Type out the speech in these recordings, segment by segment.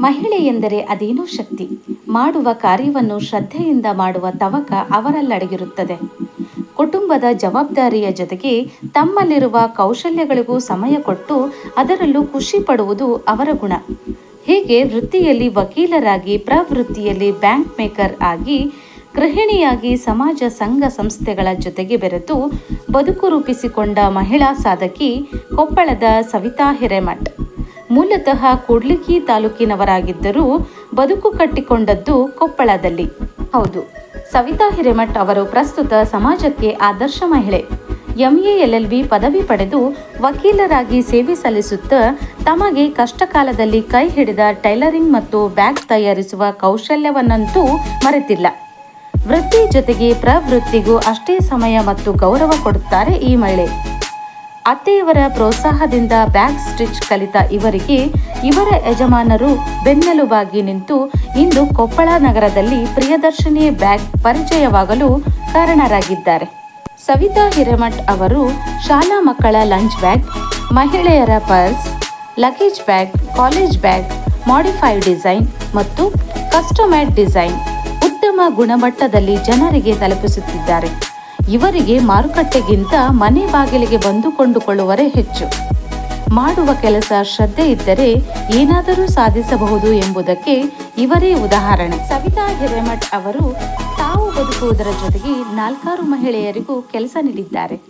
ಮಹಿಳೆ ಎಂದರೆ ಅದೇನೋ ಶಕ್ತಿ. ಮಾಡುವ ಕಾರ್ಯವನ್ನು ಶ್ರದ್ಧೆಯಿಂದ ಮಾಡುವ ತವಕ ಅವರಲ್ಲಡಗಿರುತ್ತದೆ. ಕುಟುಂಬದ ಜವಾಬ್ದಾರಿಯ ಜೊತೆಗೆ ತಮ್ಮಲ್ಲಿರುವ ಕೌಶಲ್ಯಗಳಿಗೂ ಸಮಯ ಕೊಟ್ಟು ಅದರಲ್ಲೂ ಖುಷಿ ಪಡುವುದು ಅವರ ಗುಣ. ಹೀಗೆ ವೃತ್ತಿಯಲ್ಲಿ ವಕೀಲರಾಗಿ ಪ್ರವೃತ್ತಿಯಲ್ಲಿ ಬ್ಯಾಂಕ್ ಮೇಕರ್ ಆಗಿ ಗೃಹಿಣಿಯಾಗಿ ಸಮಾಜ ಸಂಘ ಸಂಸ್ಥೆಗಳ ಜೊತೆಗೆ ಬೆರೆತು ಬದುಕು ರೂಪಿಸಿಕೊಂಡ ಮಹಿಳಾ ಸಾಧಕಿ ಕೊಪ್ಪಳದ ಸವಿತಾ ಹಿರೇಮಠ್. ಮೂಲತಃ ಕೂಡ್ಲಿಗಿ ತಾಲೂಕಿನವರಾಗಿದ್ದರೂ ಬದುಕು ಕಟ್ಟಿಕೊಂಡದ್ದು ಕೊಪ್ಪಳದಲ್ಲಿ. ಹೌದು, ಸವಿತಾ ಹಿರೇಮಠ್ ಅವರು ಪ್ರಸ್ತುತ ಸಮಾಜಕ್ಕೆ ಆದರ್ಶ ಮಹಿಳೆ. ಎಂಎ ಬಿ ಪದವಿ ಪಡೆದು ವಕೀಲರಾಗಿ ಸೇವೆ ಸಲ್ಲಿಸುತ್ತಾ ತಮಗೆ ಕಷ್ಟಕಾಲದಲ್ಲಿ ಕೈ ಹಿಡಿದ ಟೈಲರಿಂಗ್ ಮತ್ತು ಬ್ಯಾಗ್ ತಯಾರಿಸುವ ಕೌಶಲ್ಯವನ್ನಂತೂ ಮರೆತಿಲ್ಲ. ವೃತ್ತಿ ಜೊತೆಗೆ ಪ್ರವೃತ್ತಿಗೂ ಅಷ್ಟೇ ಸಮಯ ಮತ್ತು ಗೌರವ ಕೊಡುತ್ತಾರೆ ಈ ಮಹಿಳೆ. ಅತ್ತೆಯವರ ಪ್ರೋತ್ಸಾಹದಿಂದ ಬ್ಯಾಕ್ ಸ್ಟಿಚ್ ಕಲಿತ ಇವರಿಗೆ ಇವರ ಯಜಮಾನರು ಬೆನ್ನೆಲುಬಾಗಿ ನಿಂತು ಇಂದು ಕೊಪ್ಪಳ ನಗರದಲ್ಲಿ ಪ್ರಿಯದರ್ಶಿನಿ ಬ್ಯಾಗ್ ಪರಿಚಯವಾಗಲು ಕಾರಣರಾಗಿದ್ದಾರೆ. ಸವಿತಾ ಹಿರೇಮಠ್ ಅವರು ಶಾಲಾ ಮಕ್ಕಳ ಲಂಚ್ ಬ್ಯಾಗ್, ಮಹಿಳೆಯರ purse, luggage bag, college bag, modified design ಮತ್ತು ಕಸ್ಟಮೈಡ್ ಡಿಸೈನ್ ಉತ್ತಮ ಗುಣಮಟ್ಟದಲ್ಲಿ ಜನರಿಗೆ ತಲುಪಿಸುತ್ತಿದ್ದಾರೆ. ಇವರಿಗೆ ಮಾರುಕಟ್ಟೆಗಿಂತ ಮನೆ ಬಾಗಿಲಿಗೆ ಬಂದು ಕೊಂಡುಕೊಳ್ಳುವರೇ ಹೆಚ್ಚು. ಮಾಡುವ ಕೆಲಸ ಶ್ರದ್ಧೆ ಇದ್ದರೆ ಏನಾದರೂ ಸಾಧಿಸಬಹುದು ಎಂಬುದಕ್ಕೆ ಇವರೇ ಉದಾಹರಣೆ. ಸವಿತಾ ಹಿರೇಮಠ್ ಅವರು ತಾವು ಬದುಕುವುದರ ಜೊತೆಗೆ ನಾಲ್ಕಾರು ಮಹಿಳೆಯರಿಗೂ ಕೆಲಸ ನೀಡಿದ್ದಾರೆ.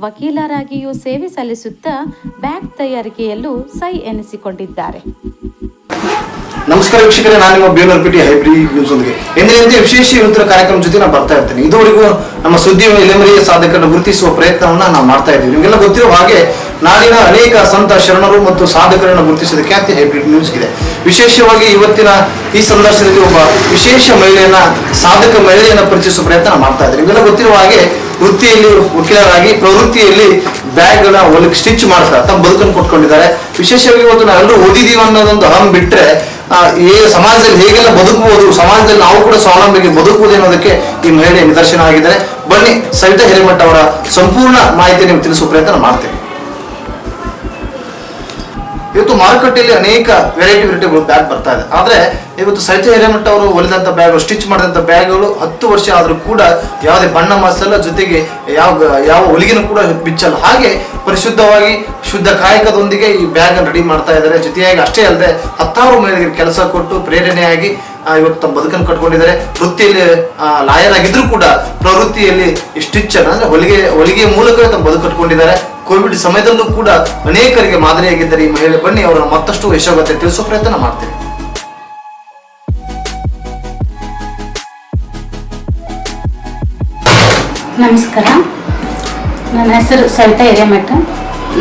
ವಕೀಲರಾಗಿಯೂ ಸೇವೆ ಸಲ್ಲಿಸುತ್ತಾ ಬ್ಯಾಗ್ ತಯಾರಿಕೆಯಲ್ಲೂ ಸೈ ಎನಿಸಿಕೊಂಡಿದ್ದಾರೆ. ನಮಸ್ಕಾರ ವೀಕ್ಷಕರೇ ನಾನು ನಿಮ್ಮ ಬೇಲೂರ್ ಪಿಟಿ ಹೈಬ್ರಿಡ್ ನ್ಯೂಸ್ ಒಂದಿಗೆ ಎಂದಿನಂತೆ ವಿಶೇಷ ಇವತ್ತಿನ ಕಾರ್ಯಕ್ರಮ ಜೊತೆ ನಾನು ಬರ್ತಾ ಇರ್ತೇನೆ. ಇದುವರೆಗೂ ನಮ್ಮ ಸುದ್ದಿ ಎಲೆಮರಿಯ ಸಾಧಕರನ್ನು ಗುರುತಿಸುವ ಪ್ರಯತ್ನವನ್ನ ನಾವು ಮಾಡ್ತಾ ಇದ್ದೀವಿ ನಿಮಗೆಲ್ಲ ಗೊತ್ತಿರುವ ಹಾಗೆ ನಾಡಿನ ಅನೇಕ ಸಂತ ಶರಣರು ಮತ್ತು ಸಾಧಕರನ್ನು ಗುರುತಿಸಿದ ಖ್ಯಾತಿ ಹೈಬ್ರಿಡ್ ನ್ಯೂಸ್ ಇದೆ. ವಿಶೇಷವಾಗಿ ಇವತ್ತಿನ ಈ ಸಂದರ್ಶನದಲ್ಲಿ ಒಬ್ಬ ವಿಶೇಷ ಮಹಿಳೆಯನ್ನ ಸಾಧಕ ಮಹಿಳೆಯನ್ನ ಪರಿಚಯಿಸುವ ಪ್ರಯತ್ನ ಮಾಡ್ತಾ ಇದ್ದೀನಿ. ನಿಮಗೆಲ್ಲ ಗೊತ್ತಿರುವ ಹಾಗೆ ವೃತ್ತಿಯಲ್ಲಿ ವಕೀಲರಾಗಿ ಪ್ರವೃತ್ತಿಯಲ್ಲಿ ಬ್ಯಾಗ್ನ ಹೊಲಿಗೆ ಸ್ಟಿಚ್ ಮಾಡ್ತಾರೆ ತಮ್ಮ ಬದುಕನ್ನು ಕೊಟ್ಕೊಂಡಿದ್ದಾರೆ. ವಿಶೇಷವಾಗಿ ಇವತ್ತು ನಾವೆಲ್ಲರೂ ಓದಿದೀವಿ ಅನ್ನೋದೊಂದು ಹಮ್ ಬಿಟ್ರೆ ಆ, ಈ ಸಮಾಜದಲ್ಲಿ ಹೇಗೆಲ್ಲ ಬದುಕಬಹುದು ಸಮಾಜದಲ್ಲಿ ನಾವು ಕೂಡ ಸ್ವಾವಲಂಬಿಗೆ ಬದುಕಬಹುದು ಅನ್ನೋದಕ್ಕೆ ಈ ಮಹಿಳೆ ನಿದರ್ಶನ ಆಗಿದ್ದಾರೆ. ಬನ್ನಿ ಸವಿತಾ ಹಿರೇಮಠ ಅವರ ಸಂಪೂರ್ಣ ಮಾಹಿತಿ ನಿಮ್ಗೆ ತಿಳಿಸುವ ಪ್ರಯತ್ನ ಮಾಡ್ತೇವೆ. ಇವತ್ತು ಮಾರುಕಟ್ಟೆಯಲ್ಲಿ ಅನೇಕ ವೆರೈಟಿ ವೆರೈಟಿಗಳು ಬ್ಯಾಗ್ ಬರ್ತಾ ಇದೆ. ಆದ್ರೆ ಇವತ್ತು ಸೈತ ಹಿರೇಮಠ ಅವರು ಹೊಲಿದಂತ ಬ್ಯಾಗ್ ಸ್ಟಿಚ್ ಮಾಡಿದಂತ ಬ್ಯಾಗ್ಗಳು ಹತ್ತು ವರ್ಷ ಆದರೂ ಕೂಡ ಯಾವುದೇ ಬಣ್ಣ ಮಾಸಲ್ಲ ಜೊತೆಗೆ ಯಾವ ಯಾವ ಹೊಲಿಗೆನೂ ಕೂಡ ಬಿಚ್ಚಲ್ಲ. ಹಾಗೆ ಪರಿಶುದ್ಧವಾಗಿ ಶುದ್ಧ ಕಾಯಕದೊಂದಿಗೆ ಈ ಬ್ಯಾಗ್ ರೆಡಿ ಮಾಡ್ತಾ ಇದ್ದಾರೆ. ಜೊತೆಯಾಗಿ ಅಷ್ಟೇ ಅಲ್ಲದೆ ಹತ್ತಾರು ಮಹಿಳೆಯರಿಗೆ ಕೆಲಸ ಕೊಟ್ಟು ಪ್ರೇರಣೆಯಾಗಿ ಇವತ್ತು ತಮ್ಮ ಬದುಕನ್ನು ಕಟ್ಕೊಂಡಿದ್ದಾರೆ. ವೃತ್ತಿಯಲ್ಲಿ ಲಾಯರ್ ಆಗಿದ್ರು ಕೂಡ ಪ್ರವೃತ್ತಿಯಲ್ಲಿ ಸ್ಟಿಚ್ ಅನ್ನ ಅಂದ್ರೆ ಹೊಲಿಗೆ ಹೊಲಿಗೆ ಮೂಲಕ ತಮ್ಮ ಬದುಕು ಕಟ್ಕೊಂಡಿದ್ದಾರೆ. ಕೋವಿಡ್ ಸಮಯದಲ್ಲೂ ಕೂಡ ಅನೇಕರಿಗೆ ಮಾದರಿಯಾಗಿದ್ದಾರೆ ಈ ಮಹಿಳೆ. ಬನ್ನಿ ಅವರ ಮತ್ತಷ್ಟು ಯಶೋಗತೆ ತಿಳಿಸೋ ಪ್ರಯತ್ನ ಮಾಡ್ತೇವೆ. ನಮಸ್ಕಾರ. ನನ್ನ ಹೆಸರು ಸವಿತಾ ಹಿರೇಮಠ.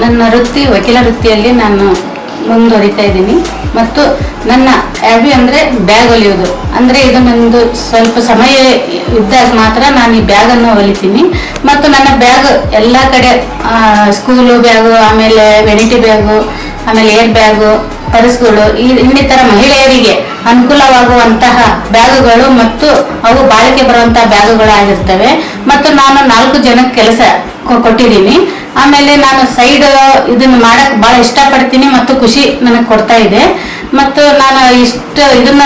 ನನ್ನ ವೃತ್ತಿ, ವಕೀಲ ವೃತ್ತಿಯಲ್ಲಿ ನಾನು ಮುಂದುವರಿತಾ ಇದ್ದೀನಿ ಮತ್ತು ನನ್ನ ಹ್ಯಾಬಿ ಅಂದರೆ ಬ್ಯಾಗ್ ಹೊಲಿಯೋದು. ಅಂದರೆ ಇದು ನಂದು ಸ್ವಲ್ಪ ಸಮಯ ಇದ್ದಾಗ ಮಾತ್ರ ನಾನು ಈ ಬ್ಯಾಗನ್ನು ಹೊಲಿತೀನಿ. ಮತ್ತು ನನ್ನ ಬ್ಯಾಗ್ ಎಲ್ಲ ಕಡೆ ಸ್ಕೂಲು ಬ್ಯಾಗು ಆಮೇಲೆ ವೆನಿಟಿ ಬ್ಯಾಗು ಆಮೇಲೆ ಏರ್ ಬ್ಯಾಗು ಪರ್ಸ್ಗಳು ಈ ಇನ್ನಿತರ ಮಹಿಳೆಯರಿಗೆ ಅನುಕೂಲವಾಗುವಂತಹ ಬ್ಯಾಗುಗಳು ಮತ್ತು ಅವು ಬಾಳಿಕೆ ಬರುವಂತಹ ಬ್ಯಾಗುಗಳು ಆಗಿರ್ತವೆ ಮತ್ತು ನಾನು ನಾಲ್ಕು ಜನಕ್ಕೆ ಕೆಲಸ ಕೊಟ್ಟಿದ್ದೀನಿ. ಆಮೇಲೆ ನಾನು ಸೈಡ್ ಇದನ್ನ ಮಾಡಕ್ ಬಹಳ ಇಷ್ಟಪಡ್ತೀನಿ ಮತ್ತು ಖುಷಿ ನನಗೆ ಕೊಡ್ತಾ ಇದೆ. ಮತ್ತು ನಾನು ಇಷ್ಟು ಇದನ್ನ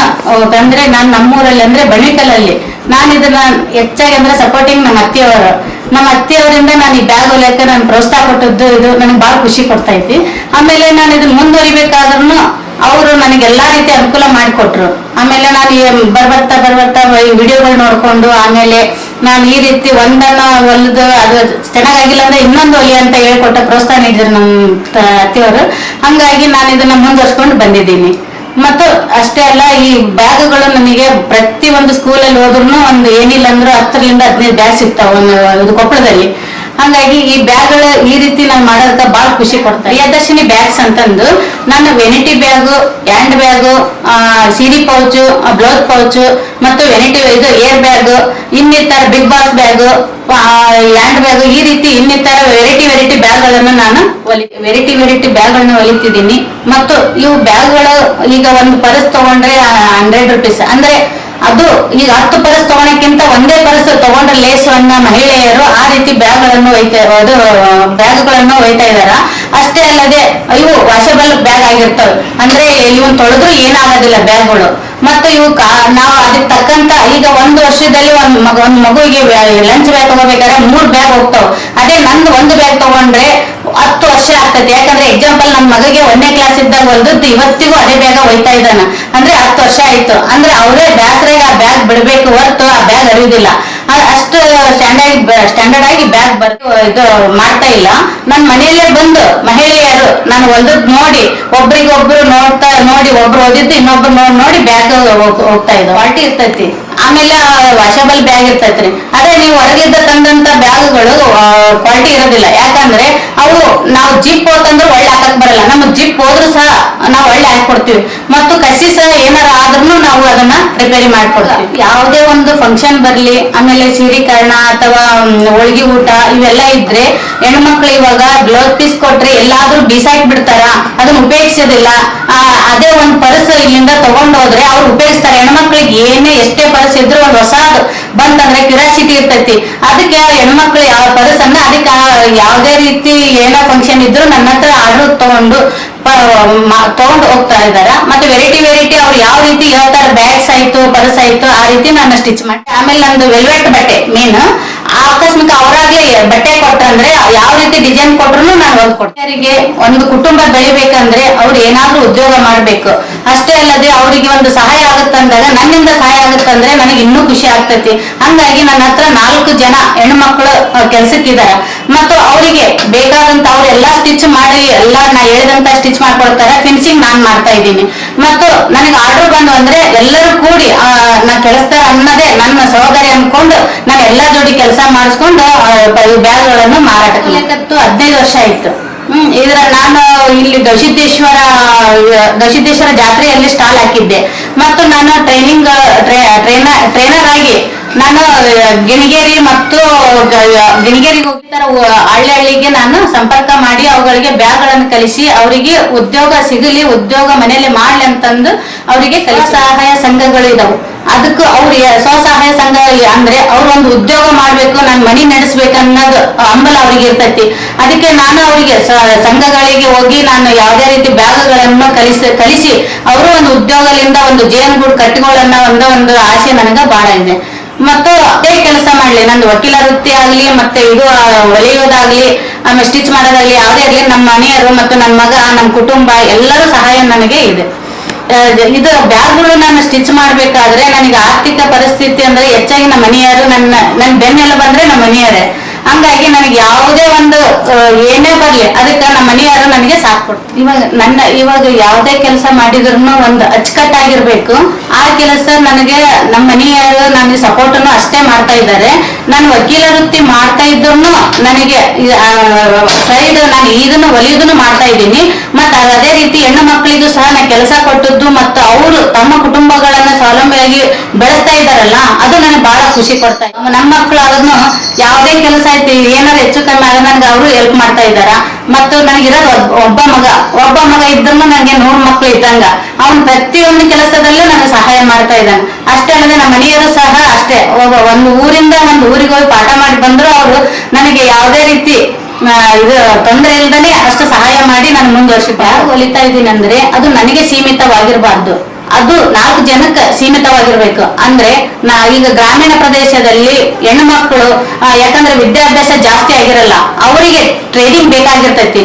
ಅಂದ್ರೆ ನಾನು ನಮ್ಮೂರಲ್ಲಿ ಅಂದ್ರೆ ಬಣಿಕಲಲ್ಲಿ ನಾನು ಇದನ್ನ ಹೆಚ್ಚಾಗಿ ಅಂದ್ರೆ ಸಪೋರ್ಟಿಂಗ್ ನಮ್ಮ ಅತ್ತೆಯವರು. ನಮ್ಮ ಅತ್ತೆಯವರಿಂದ ನಾನು ಈ ಬ್ಯಾಗ್ ಹೊಲಿಯಕ್ಕೆ ನಾನು ಪ್ರೋತ್ಸಾಹ ಕೊಟ್ಟದ್ದು ಇದು ನನಗೆ ಬಹಳ ಖುಷಿ ಕೊಡ್ತಾ ಐತಿ. ಆಮೇಲೆ ನಾನು ಇದನ್ನ ಮುಂದುವರಿಬೇಕಾದ್ರೂ ಅವರು ನನಗೆಲ್ಲ ರೀತಿ ಅನುಕೂಲ ಮಾಡಿಕೊಟ್ರು. ಆಮೇಲೆ ನಾನು ಬರ್ಬರ್ತಾ ಬರ್ಬರ್ತಾ ಈ ವಿಡಿಯೋಗಳು ನೋಡ್ಕೊಂಡು ಆಮೇಲೆ ನಾನು ಈ ರೀತಿ ಒಂದನ್ನ ಹೊಲಿದು ಅದು ಚೆನ್ನಾಗಾಗಿಲ್ಲ ಅಂದ್ರೆ ಇನ್ನೊಂದು ಹೊಲಿ ಅಂತ ಹೇಳ್ಕೊಟ್ಟ ಪ್ರೋತ್ಸಾಹ ನೀಡಿದ್ರು ನಮ್ಮ ಅತ್ತೆಯವರು. ಹಂಗಾಗಿ ನಾನು ಇದನ್ನ ಮುಂದುವರ್ಸ್ಕೊಂಡು ಬಂದಿದ್ದೀನಿ. ಮತ್ತು ಅಷ್ಟೇ ಅಲ್ಲ, ಈ ಬ್ಯಾಗ್ಗಳು ನಮಗೆ ಪ್ರತಿ ಒಂದು ಸ್ಕೂಲಲ್ಲಿ ಹೋದ್ರು ಒಂದು ಏನಿಲ್ಲ ಅಂದ್ರೂ ಹತ್ತರಿಂದ ಹದಿನೈದು ಬ್ಯಾಗ್ ಸಿಗ್ತಾವ ಒಂದು ಕೊಪ್ಪಳದಲ್ಲಿ. ಹಂಗಾಗಿ ಈ ಬ್ಯಾಗ್ ಈ ರೀತಿ ನಾನು ಮಾಡೋದಕ್ಕೆ ಬಹಳ ಖುಷಿ ಕೊಡ್ತಾರೆ. ಪ್ರಿಯದರ್ಶಿನಿ ಬ್ಯಾಗ್ಸ್ ಅಂತಂದು ನಾನು vanity bag hand bag CD pouch blouse pouch, ಮತ್ತು ವೆನಿಟಿ ಇದು ಏರ್ ಬ್ಯಾಗ್, ಇನ್ನಿತರ big boss bag hand bag, ಈ ರೀತಿ ಇನ್ನಿತರ ವೆರೈಟಿ ವೆರೈಟಿ ಬ್ಯಾಗ್ಗಳನ್ನು ನಾನು ವೆರೈಟಿ ವೆರೈಟಿ ಬ್ಯಾಗ್ಗಳನ್ನು ಹೊಲಿತಿದ್ದೀನಿ ಮತ್ತು ಇವು ಬ್ಯಾಗ್ಗಳು ಈಗ ಒಂದು ಪರ್ಸ್ ತಗೊಂಡ್ರೆ ಹಂಡ್ರೆಡ್ ರುಪೀಸ್ ಅಂದ್ರೆ ಅದು ಈಗ ಹತ್ತು ಪರಸ್ ತಗೊಳಕ್ಕಿಂತ ಒಂದೇ ಪರಸ್ ತಗೊಂಡ್ರೆ ಅನ್ನ ಮಹಿಳೆಯರು ಆ ರೀತಿ ಬ್ಯಾಗ್ಗಳನ್ನು ಒಯ್ತಾ ಅದು ಬ್ಯಾಗ್ಗಳನ್ನು ಒಯ್ತಾ ಇದಾರ ಅಷ್ಟೇ ಅಲ್ಲದೆ ಇವು ವಾಷಬಲ್ ಬ್ಯಾಗ್ ಆಗಿರ್ತವೆ. ಅಂದ್ರೆ ಇವನ್ ತೊಳೆದ್ರು ಏನಾಗೋದಿಲ್ಲ ಬ್ಯಾಗ್ಗಳು. ಮತ್ತು ಇವು ನಾವು ಅದಕ್ಕೆ ತಕ್ಕಂತ ಈಗ ಒಂದು ವರ್ಷದಲ್ಲಿ ಒಂದ್ ಮಗ, ಒಂದ್ ಮಗುವಿಗೆ ಲಂಚ್ ಬ್ಯಾಗ್ ತಗೋಬೇಕಾದ್ರೆ ಮೂರ್ ಬ್ಯಾಗ್ ಹೋಗ್ತಾವ್. ಅದೇ ನಂದು ಒಂದು ಬ್ಯಾಗ್ ತಗೊಂಡ್ರೆ ಹತ್ತು ವರ್ಷ ಆಗ್ತೈತೆ. ಯಾಕಂದ್ರೆ ಎಕ್ಸಾಂಪಲ್ ನಮ್ ಮಗಗೆ ಒಂದನೇ ಕ್ಲಾಸ್ ಇದ್ದಾಗ ಹೊಲ್ದದ್ದು ಇವತ್ತಿಗೂ ಅದೇ ಬ್ಯಾಗ ಹೋಯ್ತಾ ಇದ್ದಾನ. ಅಂದ್ರೆ ಹತ್ತು ವರ್ಷ ಆಯ್ತು. ಅಂದ್ರೆ ಅವರೇ ಬ್ಯಾಸರಾಗ ಆ ಬ್ಯಾಗ್ ಬಿಡ್ಬೇಕು ಹೊರತು ಆ ಬ್ಯಾಗ್ ಅರಿಯುದಿಲ್ಲ ಅಷ್ಟು ಸ್ಟ್ಯಾಂಡರ್ಡ್ ಸ್ಟ್ಯಾಂಡರ್ಡ್ ಆಗಿ ಬ್ಯಾಗ್ ಬರ್ತು ಇದು ಮಾಡ್ತಾ ಇಲ್ಲ. ನನ್ ಮನೆಯಲ್ಲೇ ಬಂದು ಮಹಿಳೆಯರು, ನಾನು ಹೊಲ್ದದ್ ನೋಡಿ, ಒಬ್ರಿಗೊಬ್ರು ನೋಡ್ತಾ ನೋಡಿ ಒಬ್ರು ಓದಿದ್ದು ಇನ್ನೊಬ್ರು ನೋಡ್ ನೋಡಿ ಬ್ಯಾಗ್ ಹೋಗ್ತಾ ಇದ್ದ ಕ್ವಾಲಿಟಿ ಇರ್ತೈತಿ. ಆಮೇಲೆ ವಾಷಬಲ್ ಬ್ಯಾಗ್ ಇರ್ತೈತ್ರಿ. ಅದೇ ನೀವು ಹೊರಗಿದ್ದ ತಂದಂತ ಬ್ಯಾಗ್ಗಳು ಕ್ವಾಲಿಟಿ ಇರೋದಿಲ್ಲ. ಯಾಕಂದ್ರೆ ಅವು ನಾವು ಜಿಪ್ ಹೋತಂದ್ರೆ ಒಳ್ಳೆ ಹಾಕಕ್ ಬರಲ್ಲ. ನಮ್ಮ ಜಿಪ್ ಹೋದ್ರು ಸಹ ನಾವು ಒಳ್ಳೆ ಹಾಕೊಡ್ತೀವಿ ಮತ್ತು ಕಸಿ ಸಹ ಏನಾರ ಆದ್ರೂ ನಾವು ಅದನ್ನ ರಿಪೇರಿ ಮಾಡ್ಕೊಡ್ತೀವಿ. ಯಾವುದೇ ಒಂದು ಫಂಕ್ಷನ್ ಬರ್ಲಿ ಆಮೇಲೆ ಸೀರೀಕರಣ ಅಥವಾ ಹೋಳಿಗೆ ಊಟ ಇವೆಲ್ಲ ಇದ್ರೆ ಹೆಣ್ಮಕ್ಳು ಇವಾಗ ಬ್ಲೌಸ್ ಪೀಸ್ ಕೊಟ್ರೆ ಎಲ್ಲಾದ್ರೂ ಬಿಸಾಕ್ ಬಿಡ್ತಾರ ಅದನ್ನ ಉಪಯೋಗಿಸೋದಿಲ್ಲ. ಅದೇ ಒಂದ್ ಪರ್ಸ್ ಇಲ್ಲಿಂದ ತಗೊಂಡ್ ಹೋದ್ರೆ ಅವ್ರು ಉಪಯೋಗಿಸ್ತಾರೆ. ಹೆಣ್ಮಕ್ಳಿಗೆ ಏನೇ ಎಷ್ಟೇ ಪರ್ಸ್ ಇದ್ರು ಒಂದ್ ಹೊಸಾದ್ ಬಂತಂದ್ರೆ ಕ್ಯೂರಿಯಾಸಿಟಿ ಇರ್ತೈತಿ. ಅದಕ್ಕೆ ಹೆಣ್ಮಕ್ಳು ಯಾವ ಪರ್ಸ್ ಅನ್ನ ಅದಕ್ಕೆ ಯಾವುದೇ ರೀತಿ ಏನೋ ಫಂಕ್ಷನ್ ಇದ್ರು ನನ್ನ ಹತ್ರ ಆರ್ಡರ್ ತಗೊಂಡು ತಗೊಂಡು ಹೋಗ್ತಾ ಇದಾರ ಮತ್ತೆ ವೆರೈಟಿ ವೆರೈಟಿ ಅವ್ರು ಯಾವ ರೀತಿ ಹೇಳ್ತಾರೆ ಬ್ಯಾಗ್ಸ್ ಆಯ್ತು ಪರ್ಸ್ ಆಯ್ತು, ಆ ರೀತಿ ನಾನು ಸ್ಟಿಚ್ ಮಾಡಿ ಆಮೇಲೆ ನಂದು ವೆಲ್ವೆಟ್ ಬಟ್ಟೆ ಮೇನ್ ಆಕಸ್ಮಿಕ ಅವರಾಗೆ ಬಟ್ಟೆ ಕೊಟ್ರಂದ್ರೆ, ಯಾವ ರೀತಿ ಡಿಸೈನ್ ಕೊಟ್ರು ನಾನು ಒಂದ್ ಕೊಡ್ತೇನೆ ಒಂದು ಕುಟುಂಬ ಬೆಳಿಬೇಕಂದ್ರೆ ಅವ್ರು ಏನಾದ್ರು ಉದ್ಯೋಗ ಮಾಡ್ಬೇಕು. ಅಷ್ಟೇ ಅಲ್ಲದೆ ಅವರಿಗೆ ಒಂದು ಸಹಾಯ ಆಗುತ್ತಂದಾಗ, ನನ್ನಿಂದ ಸಹಾಯ ಆಗುತ್ತಂದ್ರೆ ನನಗೆ ಇನ್ನೂ ಖುಷಿ ಆಗ್ತೈತಿ. ಹಂಗಾಗಿ ನನ್ನ ಹತ್ರ ನಾಲ್ಕು ಜನ ಹೆಣ್ಮಕ್ಳು ಕೆಲ್ಸಕ್ಕಿದಾರ ಮತ್ತು ಅವರಿಗೆ ಬೇಕಾದಂತ ಅವ್ರೆಲ್ಲಾ ಸ್ಟಿಚ್ ಮಾಡಿ ಎಲ್ಲಾ ನಾ ಹೇಳಿದಂತ ಸ್ಟಿಚ್ ಮಾಡ್ಕೊಳ್ತಾರೆ ಫಿನಿಶಿಂಗ್ ನಾನ್ ಮಾಡ್ತಾ ಇದ್ದೀನಿ. ಮತ್ತು ನನಗೆ ಆರ್ಡರ್ ಬಂದು ಅಂದ್ರೆ ಎಲ್ಲರೂ ಕೂಡಿ ಆ, ನಾ ಕೆಲಸದಾರ ಅನ್ನೋದೇ ನನ್ನ ಸಹೋದರಿ ಅನ್ಕೊಂಡು ನಾನು ಎಲ್ಲಾ ಜೋಡಿ ಕೆಲಸ ಮಾಡಿಸ್ಕೊಂಡು ಬ್ಯಾಗ್ಗಳನ್ನು ಮಾರಾಟಕ್ಕೆ ಲೆಕ್ಕತ್ತು ಹದಿನೈದು ವರ್ಷ ಆಯ್ತು. ಹ್ಮ್ ಇದ್ರ ನಾನು ಇಲ್ಲಿ ಗವಿಸಿದ್ದೇಶ್ವರ ಗವಿಸಿದ್ದೇಶ್ವರ ಜಾತ್ರೆಯಲ್ಲಿ ಸ್ಟಾಲ್ ಹಾಕಿದ್ದೆ. ಮತ್ತು ನಾನು ಟ್ರೈನಿಂಗ್ ಟ್ರೈನರ್ ಟ್ರೈನರ್ ಆಗಿ ನಾನು ಗಿಣಿಗೇರಿ ಮತ್ತು ಗಿಣಿಗೇರಿಗೆ ಹೋಗ್ತಾರ ಹಳ್ಳಿ ಹಳ್ಳಿಗೆ ನಾನು ಸಂಪರ್ಕ ಮಾಡಿ ಅವುಗಳಿಗೆ ಬ್ಯಾಗ್ಗಳನ್ನು ಕಲಿಸಿ, ಅವರಿಗೆ ಉದ್ಯೋಗ ಸಿಗಲಿ, ಉದ್ಯೋಗ ಮನೆಯಲ್ಲಿ ಮಾಡ್ಲಿ ಅಂತಂದು ಅವರಿಗೆ ಸಹಾಯ ಸಂಘಗಳು ಇದಾವೆ. ಅದಕ್ಕೂ ಅವ್ರ ಸ್ವಸಹಾಯ ಸಂಘ ಅಂದ್ರೆ ಅವ್ರು ಒಂದು ಉದ್ಯೋಗ ಮಾಡ್ಬೇಕು ನಾನು ಮನಿ ನಡೆಸ್ಬೇಕು ಅನ್ನೋದು ಹಂಬಲ ಅವ್ರಿಗೆ ಇರ್ತೈತಿ. ಅದಕ್ಕೆ ನಾನು ಅವರಿಗೆ ಸಂಘಗಳಿಗೆ ಹೋಗಿ ನಾನು ಯಾವುದೇ ರೀತಿ ಬ್ಯಾಗ್ಗಳನ್ನು ಕಲಿಸ, ಕಲಿಸಿ, ಅವರು ಒಂದು ಉದ್ಯೋಗದಿಂದ ಒಂದು ಜೇನುಗೂಡು ಕಟ್ಟಿಕೊಳ್ಳೋಣ ಒಂದು ಒಂದು ಆಸೆ ನನಗೆ ಬಹಳ ಇದೆ. ಮತ್ತು ಅದೇ ಕೆಲಸ ಮಾಡ್ಲಿ. ನಂದು ವಕೀಲ ವೃತ್ತಿ ಆಗ್ಲಿ, ಮತ್ತೆ ಇದು ಹೊಲಿಯೋದಾಗ್ಲಿ ಆಮೇಲೆ ಸ್ಟಿಚ್ ಮಾಡೋದಾಗ್ಲಿ, ಯಾವುದೇ ಆಗ್ಲಿ ನಮ್ಮ ಮನೆಯವರು ಮತ್ತು ನನ್ನ ಮಗ, ನಮ್ಮ ಕುಟುಂಬ, ಎಲ್ಲರೂ ಸಹಾಯ ನನಗೆ ಇದೆ. ಇದು ಬ್ಯಾಗ್ಗಳು ನಾನು ಸ್ಟಿಚ್ ಮಾಡ್ಬೇಕಾದ್ರೆ ನನಗೆ ಆರ್ಥಿಕ ಪರಿಸ್ಥಿತಿ ಅಂದ್ರೆ ಹೆಚ್ಚಾಗಿ ನಮ್ಮ ಮನೆಯವರು ನನ್ನ ನನ್ನ ಬೆನ್ನೆಲ್ಲ ಬಂದ್ರೆ ನಮ್ಮ ಮನೆಯವರೇ. ಹಂಗಾಗಿ ನನಗೆ ಯಾವುದೇ ಒಂದು ಏನೇ ಬರ್ಲಿ, ಅದಕ್ಕೆ ನಮ್ಮ ಮನೆಯವರು ನನಗೆ ಸಾಥ್ ಕೊಡ್ತಾರೆ. ಇವಾಗ ನನ್ನ, ಇವಾಗ ಯಾವುದೇ ಕೆಲಸ ಮಾಡಿದ್ರು ಒಂದು ಅಚ್ಚುಕಟ್ಟಾಗಿರ್ಬೇಕು. ಆ ಕೆಲಸ ನನಗೆ ನಮ್ಮ ಮನೆಯವರು ನನಗೆ ಸಪೋರ್ಟನ್ನು ಅಷ್ಟೇ ಮಾಡ್ತಾ ಇದ್ದಾರೆ. ನಾನು ವಕೀಲ ವೃತ್ತಿ ಮಾಡ್ತಾ ಇದ್ರು ನನಗೆ ಸೈಡ್ ನಾನು ಇದನ್ನು ಒಲಿಯೋದನ್ನು ಮಾಡ್ತಾ ಇದ್ದೀನಿ. ಮತ್ತೆ ಅದೇ ರೀತಿ ಹೆಣ್ಣು ಮಕ್ಕಳಿಗೂ ಸಹ ನಾನು ಕೆಲಸ ಕೊಟ್ಟದ್ದು ಮತ್ತು ಅವರು ತಮ್ಮ ಕುಟುಂಬಗಳನ್ನ ಸ್ವಾವಲಂಬಿಯಾಗಿ ಬೆಳೆಸ್ತಾ ಇದ್ದಾರಲ್ಲ, ಅದು ನನಗೆ ಬಹಳ ಖುಷಿ ಕೊಡ್ತಾ ಇದೆ. ನಮ್ಮ ಮಕ್ಕಳು ಅದನ್ನು ಯಾವುದೇ ಕೆಲಸ ಐತಿ ಏನಾರ ಹೆಚ್ಚು ಕಮ್ಮಿ ಆಗ ನನ್ಗೆ ಅವರು ಹೆಲ್ಪ್ ಮಾಡ್ತಾ ಇದ್ದಾರ. ಮತ್ತು ನನಗಿರೋದು ಒಬ್- ಒಬ್ಬ ಮಗ. ಒಬ್ಬ ಮಗ ಇದ್ರೂ ನನಗೆ ನೂರು ಮಕ್ಕಳು ಇದ್ದಂಗ. ಅವನ್ ಪ್ರತಿಯೊಂದು ಕೆಲಸದಲ್ಲೂ ನನಗೆ ಸಹಾಯ ಮಾಡ್ತಾ ಇದ್ದಾನೆ. ಅಷ್ಟೇ ಅಲ್ಲದೆ ನಮ್ಮ ಮನೆಯವರು ಸಹ ಅಷ್ಟೇ. ಒಬ್ಬ ಒಂದು ಊರಿಂದ ಒಂದು ಊರಿಗೆ ಹೋಗಿ ಪಾಠ ಮಾಡಿ ಬಂದ್ರು ಅವರು ನನಗೆ ಯಾವುದೇ ರೀತಿ ಇದು ತೊಂದರೆ ಇಲ್ದನೆ ಅಷ್ಟು ಸಹಾಯ ಮಾಡಿ ನಾನು ಮುಂದುವರ್ಸಿದ್ದೆ. ಹೊಲಿತಾ ಇದ್ದೀನಿ ಅಂದ್ರೆ ಅದು ನನಗೆ ಸೀಮಿತವಾಗಿರಬಾರ್ದು. ಅದು ನಾಲ್ಕು ಜನಕ್ಕೆ ಸೀಮಿತವಾಗಿರ್ಬೇಕು. ಅಂದ್ರೆ ನಾ ಈಗ ಗ್ರಾಮೀಣ ಪ್ರದೇಶದಲ್ಲಿ ಹೆಣ್ಣು ಮಕ್ಕಳು ಯಾಕಂದ್ರೆ ವಿದ್ಯಾಭ್ಯಾಸ ಜಾಸ್ತಿ ಆಗಿರಲ್ಲ, ಅವರಿಗೆ ಟ್ರೈನಿಂಗ್ ಬೇಕಾಗಿರ್ತೈತಿ.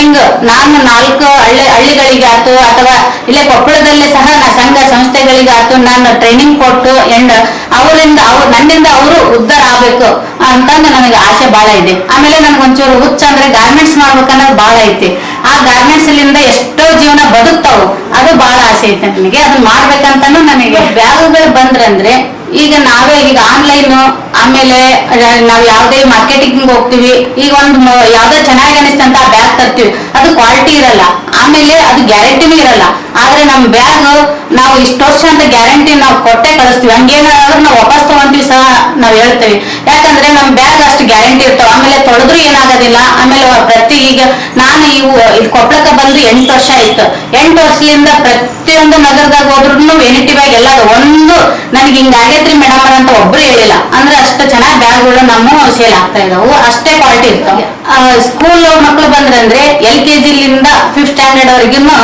ಟ್ರೈನಿಂಗ್ ನಾನು ನಾಲ್ಕು ಹಳ್ಳಿ ಹಳ್ಳಿಗಳಿಗೆ ಆತು ಅಥವಾ ಇಲ್ಲೇ ಕೊಪ್ಪಳದಲ್ಲಿ ಸಹ ನಾ ಸಂಘ ಸಂಸ್ಥೆಗಳಿಗೆ ಆತು ನಾನು ಟ್ರೈನಿಂಗ್ ಕೊಟ್ಟು ಎಂಡ್ ಅವರಿಂದ ಅವ್ರು ನನ್ನಿಂದ ಅವರು ಉದ್ದಾರ ಆಗ್ಬೇಕು ಅಂತಂದು ನನಗೆ ಆಸೆ ಬಹಳ ಇದೆ. ಆಮೇಲೆ ನನಗೆ ಒಂಚೂರು ಹುಚ್ಚ ಅಂದ್ರೆ ಗಾರ್ಮೆಂಟ್ಸ್ ಮಾಡ್ಬೇಕನ್ನೋದು ಬಹಳ ಐತಿ. ಆ ಗಾರ್ಮೆಂಟ್ಸ್ ಲಿಂದ ಎಷ್ಟೋ ಜೀವನ ಬದುಕ್ತಾವು. ಅದು ಬಹಳ ಆಸೆ ಐತೆ ನನಗೆ. ಅದನ್ನ ಮಾಡ್ಬೇಕಂತಾನು ನನಗೆ ಬ್ಯಾಗ್ಗಳು ಬಂದ್ರಂದ್ರೆ ಈಗ ನಾವೇ, ಈಗ ಆನ್ಲೈನ್ ಆಮೇಲೆ ನಾವ್ ಯಾವ್ದೇ ಮಾರ್ಕೆಟಿಂಗ್ ಹೋಗ್ತೀವಿ, ಈಗ ಒಂದು ಯಾವ್ದೋ ಚೆನ್ನಾಗಿ ಅನಿಸ್ತಂತ ಬ್ಯಾಗ್ ತರ್ತೀವಿ. ಅದು ಕ್ವಾಲಿಟಿ ಇರಲ್ಲ. ಆಮೇಲೆ ಅದು ಗ್ಯಾರಂಟಿನೂ ಇರಲ್ಲ. ಆದ್ರೆ ನಮ್ ಬ್ಯಾಗ್ ನಾವು ಇಷ್ಟು ವರ್ಷ ಅಂತ ಗ್ಯಾರಂಟಿ ನಾವು ಕೊಟ್ಟೆ ಕಳಿಸ್ತೀವಿ. ಹಂಗೇನಾದ್ರೂ ನಾವು ವಾಪಸ್ ತಗೊಂತೀವಿ ಸಹ ನಾವು ಹೇಳ್ತೇವೆ. ಯಾಕಂದ್ರೆ ನಮ್ಮ ಬ್ಯಾಗ್ ಅಷ್ಟು ಗ್ಯಾರಂಟಿ ಇರ್ತಾವ. ಆಮೇಲೆ ತೊಳೆದ್ರು ಏನಾಗೋದಿಲ್ಲ. ಆಮೇಲೆ ಪ್ರತಿ ಈಗ ನಾನು ಇವು ಕೊಪ್ಪಳಕ್ಕೆ ಬಂದು ಎಂಟು ವರ್ಷ ಆಯ್ತು. ಎಂಟು ವರ್ಷದಿಂದ ಪ್ರತಿಯೊಂದು ನಗರದಾಗ ಹೋದ್ರು ವೆನಿಟಿ ಬ್ಯಾಗ್ ಎಲ್ಲ. ಒಂದು ನನಗೆ ಹಿಂಗ ಆಗೈತ್ರಿ ಮೇಡಮ್ ಅಂತ ಒಬ್ರು ಹೇಳಿಲ್ಲ. ಅಂದ್ರೆ ಅಷ್ಟು ಚೆನ್ನಾಗಿ ಬ್ಯಾಗ್ಗಳು ನಮ್ಮ ಸೇಲ್ ಆಗ್ತಾ ಇದಾವು. ಅಷ್ಟೇ ಕ್ವಾಲಿಟಿ ಇರ್ತಾವ. ಸ್ಕೂಲ್ ಮಕ್ಕಳು ಬಂದ್ರಂದ್ರೆ ಎಲ್ ಕೆ ಜಿಲಿಂದ ಫಿಫ್ತ್ ಸ್ಟ್ಯಾಂಡರ್ಡ್ ವರೆಗೂ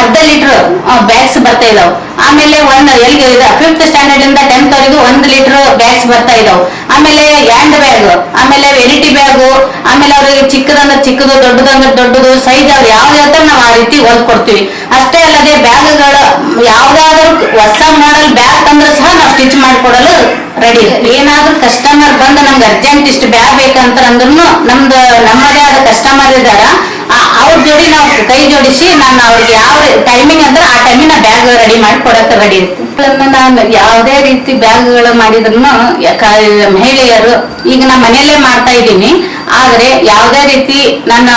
ಅರ್ಧ ಲೀಟರ್ ಬ್ಯಾಗ್ಸ್ ಬರ್ತಾ ಇದಾವೆ. ಆಮೇಲೆ ಒಂದ್, ಎಲ್ಗೆ ಫಿಫ್ತ್ ಸ್ಟ್ಯಾಂಡರ್ಡ್ ಇಂದ ಟೆಂತ್ ವರೆಗೂ ಒಂದ್ ಲೀಟರ್ ಬ್ಯಾಗ್ಸ್ ಬರ್ತಾ ಇದಾವೆ. ಆಮೇಲೆ ಹ್ಯಾಂಡ್ ಬ್ಯಾಗ್ ಆಮೇಲೆ ವೆನಿಟಿ ಬ್ಯಾಗು ಆಮೇಲೆ ಅವ್ರಿಗೆ ಚಿಕ್ಕದಂದ್ರೆ ಚಿಕ್ಕದು ದೊಡ್ಡದಂದ್ರೆ ದೊಡ್ಡದು ಸೈಜ್ ಅವ್ರು ಯಾವ್ದು ಹೇಳ್ತಾರೆ ನಾವು ಆ ರೀತಿ ಹೊಲ್ದ್ ಕೊಡ್ತೀವಿ. ಅಷ್ಟೇ ಅಲ್ಲದೆ ಬ್ಯಾಗ್ಗಳು, ಯಾವ್ದಾದ್ರು ಹೊಸ ಮಾಡಲ್ ಬ್ಯಾಗ್ ತಂದ್ರೆ ಸಹ ನಾವು ಸ್ಟಿಚ್ ಮಾಡಿಕೊಡಲು ರೆಡಿ ಏನಾದ್ರೂ ಕಸ್ಟಮರ್ ಬಂದು ನಮ್ಗೆ ಅರ್ಜೆಂಟ್ ಇಷ್ಟು ಬ್ಯಾಗ್ ಬೇಕಂತ ಅಂದ್ರೂ ನಮ್ದು, ನಮ್ಮದೇ ಆದ ಕಸ್ಟಮರ್ ಇದಾರ ಆ- ಅವ್ರ ಜೋಡಿ ನಾವು ಕೈ ಜೋಡಿಸಿ ನಾನು ಅವ್ರಿಗೆ ಯಾವ ಟೈಮಿಂಗ್ ಅಂದ್ರೆ ಆ ಟೈಮಿನ ಬ್ಯಾಗ್ ರೆಡಿ ಮಾಡಿ ಕೊಡಕ್ಕೆ ರೆಡಿ ಇರ್ತೀನಿ ನಾನು ಯಾವುದೇ ರೀತಿ ಬ್ಯಾಗ್ಗಳು ಮಾಡಿದ್ರು ಮಹಿಳೆಯರು ಈಗ ನಾ ಮನೆಯಲ್ಲೇ ಮಾಡ್ತಾ ಇದ್ದೀನಿ. ಆದ್ರೆ ಯಾವುದೇ ರೀತಿ ನನ್ನ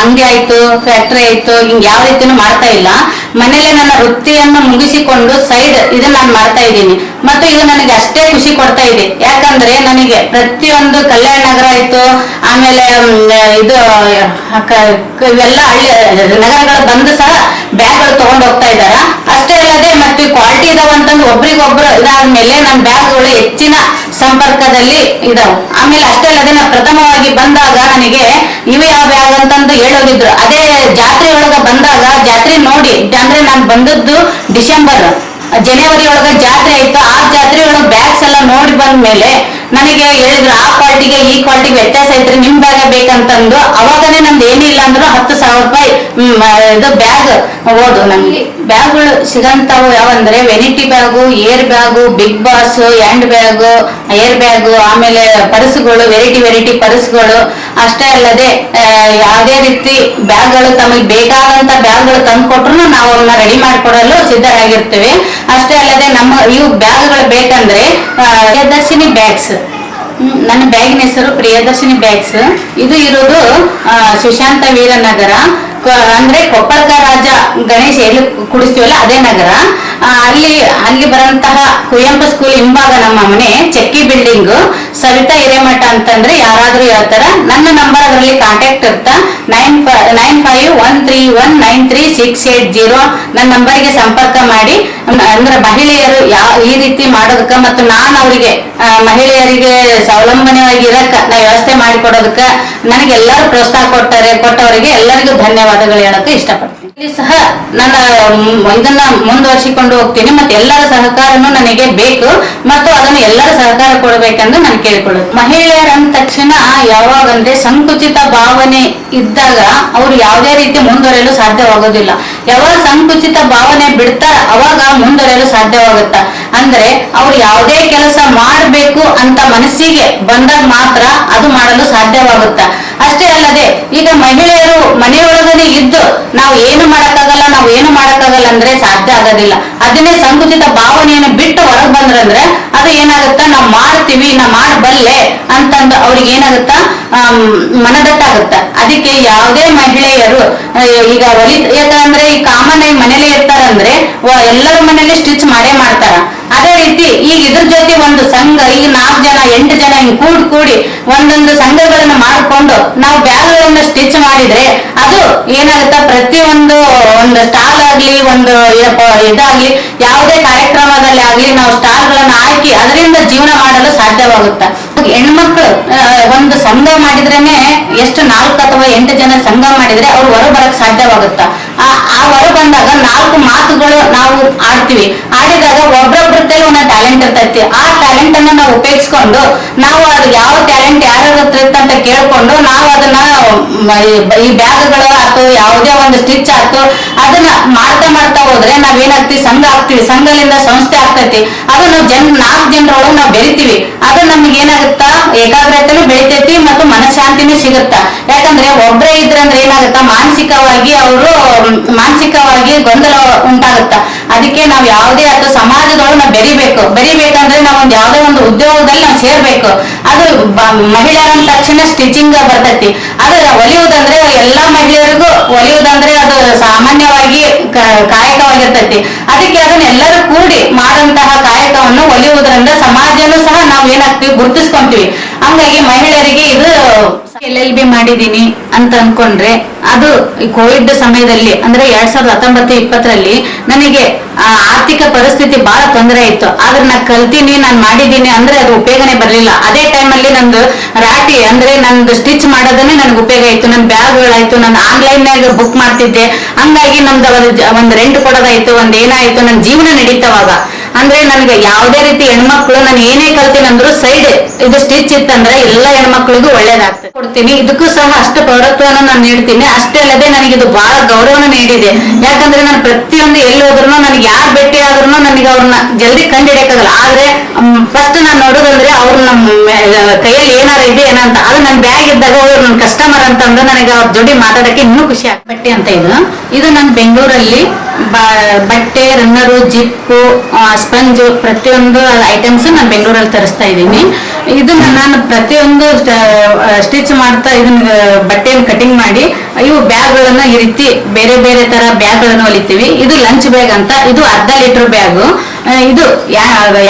ಅಂಗಡಿ ಆಯ್ತು ಫ್ಯಾಕ್ಟ್ರಿ ಆಯ್ತು, ಹಿಂಗ್ ಯಾವ ರೀತಿನೂ ಮಾಡ್ತಾ ಇಲ್ಲ. ಮನೇಲೆ ನನ್ನ ವೃತ್ತಿಯನ್ನ ಮುಗಿಸಿಕೊಂಡು ಸೈಡ್ ಇದನ್ನ ನಾನು ಮಾಡ್ತಾ ಇದ್ದೀನಿ. ಮತ್ತು ಇದು ನನಗೆ ಅಷ್ಟೇ ಖುಷಿ ಕೊಡ್ತಾ ಇದೆ. ಯಾಕಂದ್ರೆ ನನಗೆ ಪ್ರತಿಯೊಂದು ಕಲ್ಯಾಣ ನಗರ ಆಯ್ತು, ಆಮೇಲೆ ಇದು ಇವೆಲ್ಲ ಹಳ್ಳಿ, ನಗರಗಳು ಬಂದು ಸಹ ಬ್ಯಾಗ್ಗಳು ತಗೊಂಡ್ ಹೋಗ್ತಾ ಇದಾರ ಅಷ್ಟೇ ಅಲ್ಲದೆ ಮತ್ತೆ ಕ್ವಾಲಿಟಿ ಇದಾವ ಅಂತಂದ್ರೆ ಒಬ್ರಿಗೊಬ್ರು ಇದಾದ್ಮೇಲೆ ಬ್ಯಾಗ್ಗಳು ಹೆಚ್ಚಿನ ಸಂಪರ್ಕದಲ್ಲಿ ಇದಾವ. ಆಮೇಲೆ ಅಷ್ಟೇ ಅಲ್ಲದೆ ನಾನು ಪ್ರಥಮವಾಗಿ ಬಂದಾಗ ನನಗೆ ಇವು ಯಾವ ಬ್ಯಾಗ್ ಅಂತಂದು ಹೇಳೋದಿದ್ರು. ಅದೇ ಜಾತ್ರೆ ಒಳಗ ಬಂದಾಗ ಜಾತ್ರೆ ನೋಡಿ, ಅಂದ್ರೆ ನಾನು ಬಂದದ್ದು ಡಿಸೆಂಬರ್ ಜನವರಿ ಒಳಗ ಜಾತ್ರೆ ಇತ್ತು ಆ ಜಾತ್ರೆ ಒಳಗ ಬ್ಯಾಗ್ಸ್ ಎಲ್ಲ ನೋಡಿ ಬಂದ್ಮೇಲೆ ನನಗೆ ಹೇಳಿದ್ರು ಆ ಕ್ವಾಲಿಟಿಗೆ ಈ ಕ್ವಾಲಿಟಿ ವ್ಯತ್ಯಾಸ ಐತ್ರಿ ನಿಮ್ ಬ್ಯಾಗ ಬೇಕಂತಂದು. ಅವಾಗನೇ ನಮ್ದು ಏನಿಲ್ಲ ಅಂದ್ರು ಹತ್ತು ಸಾವಿರ ರೂಪಾಯಿ ಇದು ಬ್ಯಾಗ್ ಹೋದು ನಮ್ಗೆ ಬ್ಯಾಗ್ಗಳು ಸಿಗಂತಾವು ಯಾವಂದ್ರೆ vanity bag air bag big boss hand bag air bag ಆಮೇಲೆ ಪರ್ಸ್ಗಳು ವೆರೈಟಿ ವೆರೈಟಿ ಪರ್ಸ್ಗಳು. ಅಷ್ಟೇ ಅಲ್ಲದೆ ಯಾವುದೇ ರೀತಿ ಬ್ಯಾಗ್ಗಳು ತಮಗೆ ಬೇಕಾದಂತ ಬ್ಯಾಗ್ಗಳು ತಂದು ಕೊಟ್ರು ನಾವು ಅವನ್ನ ರೆಡಿ ಮಾಡಿಕೊಡಲು ಸಿದ್ಧರಾಗಿರ್ತೇವೆ. ಅಷ್ಟೇ ಅಲ್ಲದೆ ನಮ್ಮ ಇವು ಬ್ಯಾಗ್ಗಳು ಬೇಕಂದ್ರೆ ಪ್ರಿಯದರ್ಶಿನಿ ಬ್ಯಾಗ್ಸ್ ನನ್ನ ಬ್ಯಾಗಿನ ಹೆಸರು ಪ್ರಿಯದರ್ಶಿನಿ ಬ್ಯಾಗ್ಸ್ ಇದು ಇರೋದು ಸುಶಾಂತ ವೀರನಗರ ಅಂದ್ರೆ ಕೊಪ್ಪಳಕ ರಾಜ ಗಣೇಶ್ ಎಲ್ಲಿ ಕುಡಿಸ್ತೀವಲ್ಲ ಅದೇ ನಗರ. ಅಲ್ಲಿ ಅಲ್ಲಿ ಬರಂತಹ ಕುವೆಂಪು ಸ್ಕೂಲ್ ಹಿಂಭಾಗ ನಮ್ಮ ಮನೆ, ಚೆಕ್ಕಿ ಬಿಲ್ಡಿಂಗ್ ಸವಿತಾ ಹಿರೇಮಠ ಅಂತಂದ್ರೆ ಯಾರಾದ್ರೂ ಹೇಳ್ತಾರ. ನನ್ನ ನಂಬರ್ ಅದರಲ್ಲಿ ಕಾಂಟ್ಯಾಕ್ಟ್ ಇರ್ತಾ. Nine nine five one three one nine three six eight zero ನನ್ನ ನಂಬರ್ಗೆ ಸಂಪರ್ಕ ಮಾಡಿ. ಅಂದ್ರೆ ಮಹಿಳೆಯರು ಯಾವ ಈ ರೀತಿ ಮಾಡೋದಕ್ಕ ಮತ್ತು ನಾನು ಅವರಿಗೆ ಮಹಿಳೆಯರಿಗೆ ಸ್ವಾವಲಂಬನೆಯಾಗಿ ಇರಕ್ಕ, ನಾ ವ್ಯವಸ್ಥೆ ಮಾಡಿಕೊಡೋದಕ್ಕ ನನಗೆ ಎಲ್ಲರೂ ಪ್ರೋತ್ಸಾಹ ಕೊಟ್ಟಾರೆ ಕೊಟ್ಟವರಿಗೆ ಎಲ್ಲರಿಗೂ ಧನ್ಯವಾದಗಳು ಹೇಳಕ್ಕೆ ಇಷ್ಟಪಡ್ತೀನಿ. ಇಲ್ಲಿ ಸಹ ನನ್ನ ಇದನ್ನ ಮುಂದುವರಿಸಿಕೊಂಡು ಹೋಗ್ತೀನಿ, ಮತ್ತೆ ಎಲ್ಲರ ಸಹಕಾರನು ನನಗೆ ಬೇಕು, ಮತ್ತು ಅದನ್ನು ಎಲ್ಲರ ಸಹಕಾರ ಕೊಡಬೇಕೆಂದು ನಾನು ಕೇಳಿಕೊಳ್ಳುತ್ತೆ ಮಹಿಳೆಯರ ತಕ್ಷಣ ಯಾವಾಗಂದ್ರೆ ಸಂಕುಚಿತ ಭಾವನೆ ಇದ್ದಾಗ ಅವರು ಯಾವುದೇ ರೀತಿ ಮುಂದುವರಿಯಲು ಸಾಧ್ಯವಾಗೋದಿಲ್ಲ. ಯಾವಾಗ ಸಂಕುಚಿತ ಭಾವನೆ ಬಿಡ್ತಾರ, ಅವಾಗ ಮುಂದುವರಿಯಲು ಸಾಧ್ಯವಾಗುತ್ತ? ಅಂದ್ರೆ ಅವ್ರು ಯಾವುದೇ ಕೆಲಸ ಮಾಡಬೇಕು ಅಂತ ಮನಸ್ಸಿಗೆ ಬಂದಾಗ ಮಾತ್ರ ಅದು ಮಾಡಲು ಸಾಧ್ಯವಾಗುತ್ತ. ಅಷ್ಟೇ ಅಲ್ಲದೆ, ಈಗ ಮಹಿಳೆಯರು ಮನೆಯೊಳಗನೆ ಇದ್ದು ನಾವು ಏನು ಮಾಡಕ್ಕಾಗಲ್ಲ, ನಾವು ಏನು ಮಾಡಕ್ಕಾಗಲ್ಲ ಅಂದ್ರೆ ಸಾಧ್ಯ ಆಗೋದಿಲ್ಲ. ಅದನ್ನೇ ಸಂಕುಚಿತ ಭಾವನೆಯನ್ನು ಬಿಟ್ಟು ಹೊರಗೆ ಬಂದ್ರಂದ್ರೆ ಅದು ಏನಾಗುತ್ತ? ನಾವು ಮಾಡ್ತೀವಿ ನಾ ಮಾಡಬಲ್ಲೆ ಅಂತಂದು ಅವ್ರಿಗೆ ಏನಾಗುತ್ತ? ಮನದಟ್ಟಾಗುತ್ತ. ಅದಕ್ಕೆ ಯಾವುದೇ ಮಹಿಳೆಯರು ಈಗ ಹೊಲಿ ಯಾಕಂದ್ರೆ ಈ ಕಾಮನ್ ಆಗಿ ಮನೇಲಿ ಇರ್ತಾರಂದ್ರೆ ಎಲ್ಲರ ಮನೇಲಿ ಸ್ಟಿಚ್ ಮಾಡೇ ಮಾಡ್ತಾರ. ಅದೇ ರೀತಿ ಈಗ ಇದ್ರ ಜೊತೆ ಒಂದು ಸಂಘ, ಈಗ ನಾಲ್ಕು ಜನ, ಎಂಟು ಜನ ಹಿಂಗ್ ಕೂಡಿ ಕೂಡಿ ಒಂದೊಂದು ಸಂಘಗಳನ್ನ ಮಾಡಿಕೊಂಡು ನಾವು ಬ್ಯಾಗ್ಗಳನ್ನ ಸ್ಟಿಚ್ ಮಾಡಿದ್ರೆ ಅದು ಏನಾಗುತ್ತೆ? ಪ್ರತಿಯೊಂದು ಒಂದು ಸ್ಟಾಲ್ ಆಗ್ಲಿ, ಒಂದು ಇದಾಗ್ಲಿ, ಯಾವುದೇ ಕಾರ್ಯಕ್ರಮದಲ್ಲಿ ಆಗ್ಲಿ ನಾವು ಸ್ಟಾಲ್ ಗಳನ್ನ ಹಾಕಿ ಅದರಿಂದ ಜೀವನ ಮಾಡಲು ಸಾಧ್ಯವಾಗುತ್ತೆ. ಹೆಣ್ಮಕ್ಳು ಒಂದು ಸಂಘ ಮಾಡಿದ್ರೇನೆ ಎಷ್ಟು ನಾಲ್ಕು ಅಥವಾ ಎಂಟು ಜನ ಸಂಘ ಮಾಡಿದ್ರೆ ಅವ್ರು ಹೊರಬರಕ್ ಸಾಧ್ಯವಾಗುತ್ತಾ. ಬಂದಾಗ ನಾಲ್ಕು ಮಾತುಗಳು ನಾವು ಆಡ್ತೀವಿ. ಆಡಿದಾಗ ಒಬ್ರೊಬ್ರ ಒಂದೊಂದು ಟ್ಯಾಲೆಂಟ್ ಇರ್ತೈತಿ. ಆ ಟ್ಯಾಲೆಂಟ್ ಅನ್ನ ನಾವು ಉಪಯೋಗಿಸ್ಕೊಂಡು ನಾವು ಅದು ಯಾವ ಟ್ಯಾಲೆಂಟ್ ಯಾರ ಹತ್ರ ಅಂತ ಕೇಳ್ಕೊಂಡು ನಾವು ಅದನ್ನ ಈ- ಬ್ಯಾಗ್ಗಳು ಆತು, ಯಾವುದೇ ಒಂದು ಸ್ಟಿಚ್ ಆತು, ಅದನ್ನ ಮಾಡ್ತಾ ಮಾಡ್ತಾ ಹೋದ್ರೆ ನಾವೇನಾಗ್ತೀವಿ ಸಂಘ ಆಗ್ತೀವಿ. ಸಂಘದಿಂದ ಸಂಸ್ಥೆ ಆಗ್ತೈತಿ. ಅದು ನಾವು ಜನ್, ನಾಲ್ಕು ಜನರೊಳಗೆ ನಾವು ಬೆಳಿತೀವಿ ಅದು ನಮ್ಗೆ ಏನಾಗುತ್ತ? ಏಕಾಗ್ರತೆನೂ ಬೆಳಿತೈತಿ ಮತ್ತು ಮನಶಾಂತಿನೂ ಸಿಗುತ್ತ. ಯಾಕಂದ್ರೆ ಒಬ್ರೇ ಇದ್ರಂದ್ರೆ ಏನಾಗುತ್ತ? ಮಾನಸಿಕವಾಗಿ ಅವರು ಮಾನಸಿಕವಾಗಿ ಗೊಂದಲ ಉಂಟಾಗುತ್ತ. ಅದಕ್ಕೆ ನಾವು ಯಾವುದೇ ಅಥವಾ ಸಮಾಜದೊಳಗೆ ನಾವ್ ಬೆರಿಬೇಕು. ಬೆರಿಬೇಕಂದ್ರೆ ನಾವು ಒಂದು ಯಾವುದೇ ಒಂದು ಉದ್ಯೋಗದಲ್ಲಿ ನಾವ್ ಸೇರ್ಬೇಕು. ಅದು ಮಹಿಳೆಯರ ತಕ್ಷಣ ಸ್ಟಿಚಿಂಗ್ ಬರ್ತೈತಿ. ಅದು ಹೊಲಿಯುವುದಂದ್ರೆ ಎಲ್ಲಾ ಮಹಿಳೆಯರಿಗೂ ಹೊಲಿಯುವುದಂದ್ರೆ ಅದು ಸಾಮಾನ್ಯವಾಗಿ ಕಾಯಕವಾಗಿರ್ತೈತಿ. ಅದಕ್ಕೆ ಅದನ್ನ ಎಲ್ಲರೂ ಕೂಡಿ ಮಾಡುವಂತಹ ಕಾಯಕವನ್ನು ಒಲಿಯುವುದರಿಂದ ಸಮಾಜನೂ ಸಹ ನಾವು ಏನಾಗ್ತೀವಿ, ಗುರುತಿಸ್ಕೊಂತೀವಿ. ಹಂಗಾಗಿ ಮಹಿಳೆಯರಿಗೆ ಇದು ಎಲ್ ಎಲ್ ಬಿ ಮಾಡಿದೀನಿ ಅಂತ ಅನ್ಕೊಂಡ್ರೆ ಅದು ಕೋವಿಡ್ ಸಮಯದಲ್ಲಿ, ಅಂದ್ರೆ ಎರಡ್ ಸಾವಿರದ ಹತ್ತೊಂಬತ್ತು ಇಪ್ಪತ್ತರಲ್ಲಿ ನನಗೆ ಆರ್ಥಿಕ ಪರಿಸ್ಥಿತಿ ಬಹಳ ತೊಂದರೆ ಇತ್ತು ಆದ್ರೆ ನಾ ಕಲ್ತೀನಿ, ನಾನ್ ಮಾಡಿದೀನಿ ಅಂದ್ರೆ ಅದು ಉಪಯೋಗನೆ ಬರಲಿಲ್ಲ. ಅದೇ ಟೈಮಲ್ಲಿ ನಂದು ರಾಟಿ, ಅಂದ್ರೆ ನಂದು ಸ್ಟಿಚ್ ಮಾಡೋದನ್ನೇ ನನಗೆ ಉಪಯೋಗ ಇತ್ತು ನನ್ನ ಬ್ಯಾಗ್ಗಳಾಯ್ತು, ನಾನು ಆನ್ಲೈನ್ ನಾಗ ಬುಕ್ ಮಾಡ್ತಿದ್ದೆ. ಹಂಗಾಗಿ ನಮ್ದು ಒಂದು ರೆಂಟ್ ಕೊಡೋದಾಯ್ತು ಒಂದ್ ಏನಾಯ್ತು ನನ್ನ ಜೀವನ ನಡೀತವಾಗ ಅಂದ್ರೆ ನನಗೆ ಯಾವುದೇ ರೀತಿ ಹೆಣ್ಮಕ್ಳು ನಾನು ಏನೇ ಕಲ್ತೀನಿ ಅಂದ್ರು ಸೈಡ್ ಇದು ಸ್ಟಿಚ್ ಇತ್ತಂದ್ರೆ ಎಲ್ಲ ಹೆಣ್ಮಕ್ಳಿಗೂ ಒಳ್ಳೇದಾಗ್ತದೆ. ಕೊಡ್ತೀನಿ. ಇದಕ್ಕೂ ಸಹ ಅಷ್ಟು ಪೌರತ್ವವನ್ನು ನಾನು ನೀಡ್ತೀನಿ. ಅಷ್ಟೇ ಅಲ್ಲದೆ ನನಗೆ ಇದು ಬಹಳ ಗೌರವನ ನೀಡಿದೆ. ಯಾಕಂದ್ರೆ ನಾನು ಪ್ರತಿಯೊಂದು ಎಲ್ಲಿ ಹೋದ್ರು ನನಗೆ ಯಾರು ಭೇಟಿ ಆದ್ರೂ ನನಗೆ ಅವ್ರನ್ನ ಜಲ್ದಿ ಕಂಡಿಡಿಯಕ್ಕಾಗಲ್ಲ. ಆದ್ರೆ ಫಸ್ಟ್ ನಾನು ನೋಡೋದಂದ್ರೆ ಅವ್ರು ನಮ್ಮ ಕೈಯಲ್ಲಿ ಏನಾರ ಇದೆ ಏನಂತ ಅದು ನನ್ ಬ್ಯಾಗ್ ಇದ್ದಾಗ ಅವ್ರು ನನ್ನ ಕಸ್ಟಮರ್ ಅಂತಂದ್ರೆ ನನಗೆ ಅವ್ರ ಜೋಡಿ ಮಾತಾಡಕ್ಕೆ ಇನ್ನೂ ಖುಷಿ ಆಗ್ಬಿಟ್ಟಿ ಅಂತ ಇದು. ಇದು ನಾನು ಬೆಂಗಳೂರಲ್ಲಿ ಬಟ್ಟೆ, ರನ್ನರು, ಜಿಪ್ಪು ಸ್ಪಂಜು ಪ್ರತಿಯೊಂದು ಐಟಮ್ಸ್ ನಾನು ಬೆಂಗಳೂರಲ್ಲಿ ತರಿಸ್ತಾ ಇದ್ದೀನಿ. ಇದನ್ನ ನಾನು ಪ್ರತಿಯೊಂದು ಸ್ಟಿಚ್ ಮಾಡ್ತಾ ಇದನ್ನ ಬಟ್ಟೆಯನ್ನು ಕಟಿಂಗ್ ಮಾಡಿ, ಇವು ಬ್ಯಾಗ್ಗಳನ್ನ ಈ ರೀತಿ ಬೇರೆ ಬೇರೆ ತರ ಬ್ಯಾಗ್ಗಳನ್ನು ಹೊಲಿತೀವಿ. ಇದು ಲಂಚ್ ಬ್ಯಾಗ್ ಅಂತ, ಇದು ಅರ್ಧ ಲೀಟರ್ ಬ್ಯಾಗು ಇದು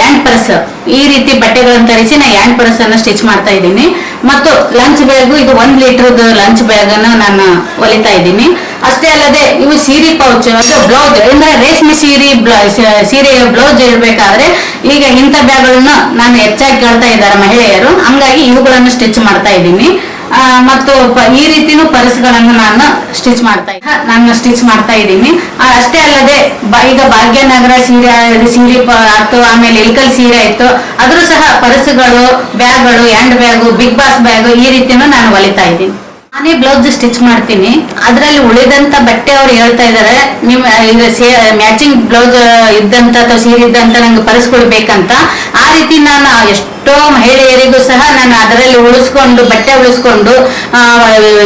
ಹ್ಯಾಂಡ್ ಪರ್ಸ್ ಈ ರೀತಿ ಬಟ್ಟೆಗಳನ್ನು ತರಿಸಿ ನಾ ಹ್ಯಾಂಡ್ ಪರ್ಸ್ ಅನ್ನು ಸ್ಟಿಚ್ ಮಾಡ್ತಾ ಇದ್ದೀನಿ. ಮತ್ತು ಲಂಚ್ ಬ್ಯಾಗು ಇದು ಒಂದ್ ಲೀಟರ್ದು ಲಂಚ್ ಬ್ಯಾಗ್ ಅನ್ನು ನಾನು ಹೊಲಿತಾ ಇದ್ದೀನಿ. ಅಷ್ಟೇ ಅಲ್ಲದೆ, ಇವು ಸೀರೆ ಪೌಚ್ ಅಂದ್ರೆ ಬ್ಲೌಸ್ ಅಂದ್ರೆ ರೇಷ್ಮೆ ಸೀರೆ ಸೀರೆ ಬ್ಲೌಸ್ ಇರಬೇಕಾದ್ರೆ, ಈಗ ಇಂಥ ಬ್ಯಾಗ್ಗಳನ್ನು ನಾನು ಹೆಚ್ಚಾಗಿ ಕೇಳ್ತಾ ಇದ್ದಾರೆ ಮಹಿಳೆಯರು. ಹಂಗಾಗಿ ಇವುಗಳನ್ನು ಸ್ಟಿಚ್ ಮಾಡ್ತಾ ಇದ್ದೀನಿ. ಮತ್ತು ಈ ರೀತಿನೂ ಪರ್ಸ್ಗಳನ್ನು ನಾನು ಸ್ಟಿಚ್ ಮಾಡ್ತಾ ನಾನು ಸ್ಟಿಚ್ ಮಾಡ್ತಾ ಇದ್ದೀನಿ. ಅಷ್ಟೇ ಅಲ್ಲದೆ ಈಗ ಭಾಗ್ಯನಗರ ಸೀರೆ ಸೀರೆ ಆಯ್ತು, ಆಮೇಲೆ ಇಲ್ಕಲ್ ಸೀರೆ ಆಯ್ತು. ಅದ್ರೂ ಸಹ ಪರ್ಸ್ಗಳು, ಬ್ಯಾಗ್ಗಳು, hand bag, big boss bag ಈ ರೀತಿನೂ ನಾನು ಹೊಲಿತಾ ಇದ್ದೀನಿ. ನಾನೇ ಬ್ಲೌಸ್ ಸ್ಟಿಚ್ ಮಾಡ್ತೀನಿ. ಅದರಲ್ಲಿ ಉಳಿದಂತ ಬಟ್ಟೆ ಅವ್ರು ಹೇಳ್ತಾ ಇದಾರೆ ನಿಮ್ ಈಗ ಮ್ಯಾಚಿಂಗ್ ಬ್ಲೌಸ್ ಇದ್ದಂತ ಅಥವಾ ಸೀರೆ ಇದ್ದಂತ ನಂಗೆ ಪರ್ಸ್ಗಳು ಬೇಕಂತ. ಆ ರೀತಿ ನಾನು ಎಷ್ಟೋ ಮಹಿಳೆಯರಿಗೂ ಸಹ ನಾನು ಅದರಲ್ಲಿ ಉಳಿಸ್ಕೊಂಡು, ಬಟ್ಟೆ ಉಳಿಸ್ಕೊಂಡು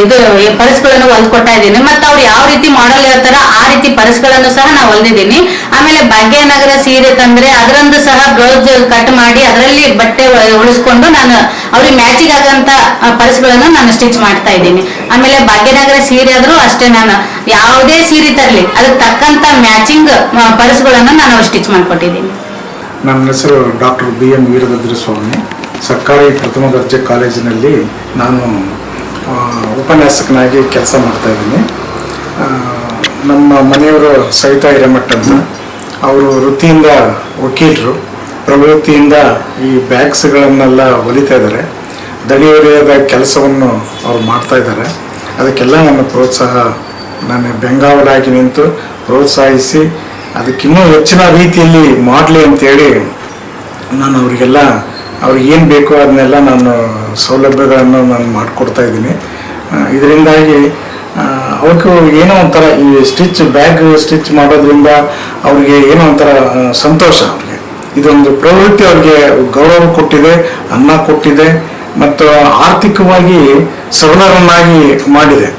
ಇದು ಪರ್ಸ್ಗಳನ್ನು ಹೊಲ್ಕೊಡ್ತಾ ಇದ್ದೀನಿ. ಮತ್ತೆ ಅವ್ರು ಯಾವ ರೀತಿ ಮಾಡಲ್ ಹೇಳ್ತಾರ ಆ ರೀತಿ ಪರ್ಸ್ಗಳನ್ನು ಸಹ ನಾವು ಹೊಲ್ದಿದ್ದೀನಿ. ಆಮೇಲೆ ಭಾಗ್ಯನಗರ ಸೀರೆ ತಂದ್ರೆ ಅದರಂದು ಸಹ ಬ್ಲೌಸ್ ಕಟ್ ಮಾಡಿ ಅದರಲ್ಲಿ ಬಟ್ಟೆ ಉಳಿಸ್ಕೊಂಡು ನಾನು ಅವ್ರಿಗೆ ಮ್ಯಾಚಿಂಗ್ ಆಗಂತ ಪರ್ಸ್ಗಳನ್ನು ನಾನು ಸ್ಟಿಚ್ ಮಾಡ್ತಾ ಇದ್ದೀನಿ. ಆಮೇಲೆ ಭಾಗ್ಯನಗರ ಸೀರೆ ಆದ್ರೂ ಅಷ್ಟೇ ನಾನು. ಯಾವುದೇ ಸೀರೆ ತರಲಿ, ಅದಕ್ಕೆ ತಕ್ಕಂತ ಮ್ಯಾಚಿಂಗ್ ಪರ್ಸ್ಗಳನ್ನು ನಾನು ಸ್ಟಿಚ್ ಮಾಡ್ಕೊಟ್ಟಿದ್ದೀನಿ. ನನ್ನ ಹೆಸರು ಡಾಕ್ಟರ್ ಬಿ ಎಂ ವೀರಭದ್ರಸ್ವಾಮಿ. ಸರ್ಕಾರಿ ಪ್ರಥಮ ದರ್ಜೆ ಕಾಲೇಜಿನಲ್ಲಿ ನಾನು ಉಪನ್ಯಾಸಕನಾಗಿ ಕೆಲಸ ಮಾಡ್ತಾಯಿದ್ದೀನಿ ನಮ್ಮ ಮನೆಯವರು ಸವಿತಾ ಅಂತ ಅವರು ವೃತ್ತಿಯಿಂದ ವಕೀಲರು. ಪ್ರವೃತ್ತಿಯಿಂದ ಈ ಬ್ಯಾಗ್ಸ್ಗಳನ್ನೆಲ್ಲ ಹೊಲಿತಾ ಇದ್ದಾರೆ. ದಣಿವರಿಯಾದ ಕೆಲಸವನ್ನು ಅವ್ರು ಮಾಡ್ತಾ ಇದ್ದಾರೆ. ಅದಕ್ಕೆಲ್ಲ ನನ್ನ ಪ್ರೋತ್ಸಾಹ ನಾನು ಬೆಂಗಾವಲಾಗಿ ನಿಂತು ಪ್ರೋತ್ಸಾಹಿಸಿ ಅದಕ್ಕಿನ್ನೂ ಹೆಚ್ಚಿನ ರೀತಿಯಲ್ಲಿ ಮಾಡಲಿ ಅಂತೇಳಿ ನಾನು ಅವರಿಗೆಲ್ಲ ಅವ್ರಿಗೆ ಏನು ಬೇಕೋ ಅದನ್ನೆಲ್ಲ ನಾನು ಸೌಲಭ್ಯಗಳನ್ನು ನಾನು ಮಾಡಿಕೊಡ್ತಾ ಇದ್ದೀನಿ. ಇದರಿಂದಾಗಿ ಅವಕ್ಕೂ ಏನೋ ಒಂಥರ ಈ ಸ್ಟಿಚ್ ಬ್ಯಾಗ್ ಸ್ಟಿಚ್ ಮಾಡೋದ್ರಿಂದ ಅವ್ರಿಗೆ ಏನೋ ಒಂಥರ ಸಂತೋಷ ಅವ್ರಿಗೆ ಇದೊಂದು ಪ್ರವೃತ್ತಿ ಅವ್ರಿಗೆ ಗೌರವ ಕೊಟ್ಟಿದೆ, ಅನ್ನ ಕೊಟ್ಟಿದೆ, ಮತ್ತು ಆರ್ಥಿಕವಾಗಿ ಸಬಲರನ್ನಾಗಿ ಮಾಡಿದೆ.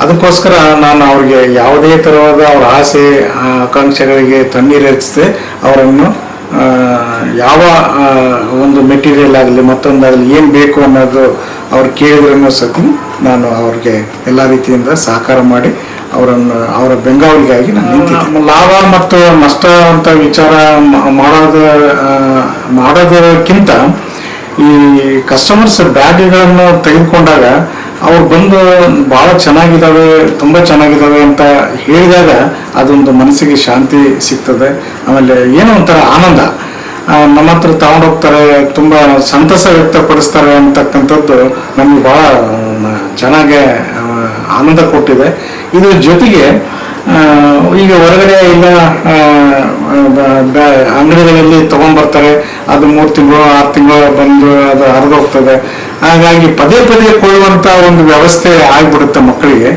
ಅದಕ್ಕೋಸ್ಕರ ನಾನು ಅವ್ರಿಗೆ ಯಾವುದೇ ಥರವಾದ ಅವರ ಆಸೆ ಆಕಾಂಕ್ಷೆಗಳಿಗೆ ಆಕಾಂಕ್ಷೆಗಳಿಗೆ ತಣ್ಣೀರೆಚ್ಚಿದೆ ಅವರನ್ನು ಯಾವ ಒಂದು ಮೆಟೀರಿಯಲ್ ಆಗಲಿ ಮತ್ತೊಂದಾಗಲಿ ಏನು ಬೇಕು ಅನ್ನೋದು ಅವ್ರು ಕೇಳಿದ್ರೂ ಸತಿ ನಾನು ಅವ್ರಿಗೆ ಎಲ್ಲ ರೀತಿಯಿಂದ ಸಹಕಾರ ಮಾಡಿ ಅವರನ್ನು, ಅವರ ಬೆಂಗಾವಲಿಗಾಗಿ ನಾನು ನಿಂತಿದ್ದೆ ಲಾಭ ಮತ್ತು ನಷ್ಟ ಅಂತ ವಿಚಾರ ಮಾಡೋದ ಮಾಡೋದಕ್ಕಿಂತ ಈ ಕಸ್ಟಮರ್ಸ್ ಬ್ಯಾಗ್ಗಳನ್ನು ತೆಗೆದುಕೊಂಡಾಗ ಅವ್ರು ಬಂದು ಭಾಳ ಚೆನ್ನಾಗಿದ್ದಾವೆ, ತುಂಬ ಚೆನ್ನಾಗಿದ್ದಾವೆ ಅಂತ ಹೇಳಿದಾಗ ಅದೊಂದು ಮನಸ್ಸಿಗೆ ಶಾಂತಿ ಸಿಗ್ತದೆ. ಆಮೇಲೆ ಏನೋ ಒಂಥರ ಆನಂದ. ನಮ್ಮ ಹತ್ರ ತಗೊಂಡೋಗ್ತಾರೆ ತುಂಬ ಸಂತಸ ವ್ಯಕ್ತಪಡಿಸ್ತಾರೆ ಅಂತಕ್ಕಂಥದ್ದು ನಮಗೆ ಭಾಳ ಚೆನ್ನಾಗೆ ಆನಂದ ಕೊಟ್ಟಿದೆ. ಇದ್ರ ಜೊತೆಗೆ ಈಗ ಹೊರಗಡೆ ಬ- ಅಂಗಡಿಗಳಲ್ಲಿ ತಗೊಂಡ್ಬರ್ತಾರೆ ಅದು ಮೂರು ತಿಂಗಳು, ಆರು ತಿಂಗಳು ಬಂದು ಅದು ಹರಿದೋಗ್ತದೆ. ಹಾಗಾಗಿ ಪದೇ ಪದೇ ಕೊಳ್ಳುವಂತ ಒಂದು ವ್ಯವಸ್ಥೆ ಆಗ್ಬಿಡುತ್ತೆ ಮಕ್ಕಳಿಗೆ.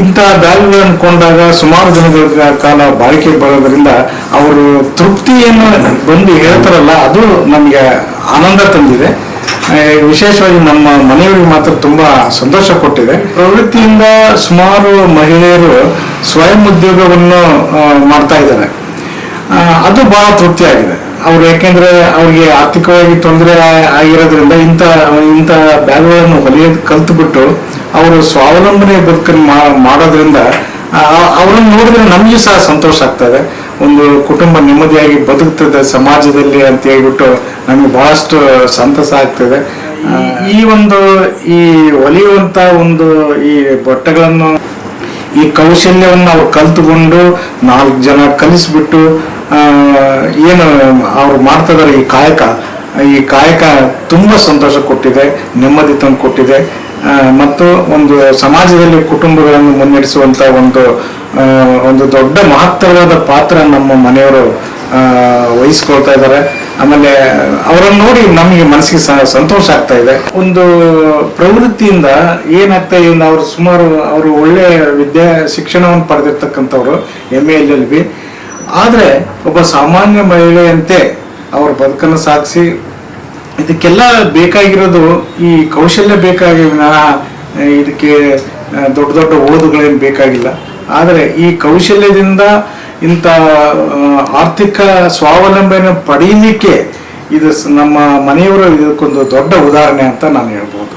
ಇಂಥ ಬ್ಯಾಗ್ಗಳನ್ನು ಕೊಂಡಾಗ ಸುಮಾರು ದಿನಗಳ ಕಾಲ ಬಾಳಿಕೆ ಬರೋದ್ರಿಂದ ಅವರು ತೃಪ್ತಿಯನ್ನು ಬಂದು ಹೇಳ್ತಾರಲ್ಲ, ಅದು ನಮಗೆ ಆನಂದ ತಂದಿದೆ. ವಿಶೇಷವಾಗಿ ನಮ್ಮ ಮನೆಯವರಿಗೆ ಮಾತ್ರ ತುಂಬಾ ಸಂತೋಷ ಕೊಟ್ಟಿದೆ. ಪ್ರವೃತ್ತಿಯಿಂದ ಸುಮಾರು ಮಹಿಳೆಯರು ಸ್ವಯಂ ಉದ್ಯೋಗವನ್ನು ಮಾಡ್ತಾ ಇದ್ದಾರೆ. ಅದು ಬಹಳ ತೃಪ್ತಿಯಾಗಿದೆ. ಅವ್ರು ಯಾಕೆಂದ್ರೆ ಅವ್ರಿಗೆ ಆರ್ಥಿಕವಾಗಿ ತೊಂದರೆ ಆಗಿರೋದ್ರಿಂದ ಇಂಥ ಇಂಥ ಬ್ಯಾಗ್ಗಳನ್ನು ಹೊಲಿಯೋದು ಕಲ್ತ್ಬಿಟ್ಟು ಅವರು ಸ್ವಾವಲಂಬನೆ ಬದುಕನ್ನು ಮಾಡೋದ್ರಿಂದ ಅವರನ್ನು ನೋಡಿದ್ರೆ ನಮಗೂ ಸಹ ಸಂತೋಷ ಆಗ್ತದೆ. ಒಂದು ಕುಟುಂಬ ನೆಮ್ಮದಿಯಾಗಿ ಬದುಕ್ತದೆ ಸಮಾಜದಲ್ಲಿ ಅಂತ ಹೇಳ್ಬಿಟ್ಟು ನಮಗೆ ಬಹಳಷ್ಟು ಸಂತಸ ಆಗ್ತದೆ. ಈ ಒಂದು, ಈ ಹೊಲಿಯುವಂತ ಒಂದು ಈ ಬಟ್ಟೆಗಳನ್ನು, ಈ ಕೌಶಲ್ಯವನ್ನು ಅವ್ರು ಕಲ್ತುಕೊಂಡು ನಾಲ್ಕು ಜನ ಕಲಿಸ್ಬಿಟ್ಟು ಏನು ಅವ್ರು ಮಾಡ್ತಿದ್ದಾರೆ ಈ ಕಾಯಕ ಈ ಕಾಯಕ ತುಂಬ ಸಂತೋಷ ಕೊಟ್ಟಿದೆ, ನೆಮ್ಮದಿ ತಂದು ಕೊಟ್ಟಿದೆ. ಮತ್ತು ಒಂದು ಸಮಾಜದಲ್ಲಿ ಕುಟುಂಬಗಳನ್ನು ಮುನ್ನಡೆಸುವಂತ ಒಂದು ಒಂದು ದೊಡ್ಡ ಮಹತ್ತರವಾದ ಪಾತ್ರ ನಮ್ಮ ಮನೆಯವರು ವಹಿಸ್ಕೊಳ್ತಾ ಇದ್ದಾರೆ. ಆಮೇಲೆ ಅವರನ್ನು ನೋಡಿ ನಮಗೆ ಮನಸ್ಸಿಗೆ ಸಂತೋಷ ಆಗ್ತಾ ಇದೆ. ಒಂದು ಪ್ರವೃತ್ತಿಯಿಂದ ಏನಾಗ್ತಾ ಇದೆ ಅವರು ಸುಮಾರು, ಅವರು ಒಳ್ಳೆ ವಿದ್ಯಾ ಶಿಕ್ಷಣವನ್ನು ಪಡೆದಿರ್ತಕ್ಕಂಥವ್ರು ಎಂ ಎಲ್ ಎಲ್ ಬಿ ಆದರೆ ಒಬ್ಬ ಸಾಮಾನ್ಯ ಮಹಿಳೆಯಂತೆ ಅವ್ರ ಬದುಕನ್ನು ಸಾಗಿಸಿ ಇದಕ್ಕೆಲ್ಲ ಬೇಕಾಗಿರೋದು ಈ ಕೌಶಲ್ಯ ಬೇಕಾಗಿ ಇದಕ್ಕೆ ದೊಡ್ಡ ದೊಡ್ಡ ಓದುಗಳೇನು ಬೇಕಾಗಿಲ್ಲ. ಆದರೆ ಈ ಕೌಶಲ್ಯದಿಂದ ಇಂಥ ಆರ್ಥಿಕ ಸ್ವಾವಲಂಬನೆ ಪಡೀಲಿಕ್ಕೆ ಇದು ನಮ್ಮ ಮನೆಯವರು ಇದಕ್ಕೊಂದು ದೊಡ್ಡ ಉದಾಹರಣೆ ಅಂತ ನಾನು ಹೇಳ್ಬೋದು.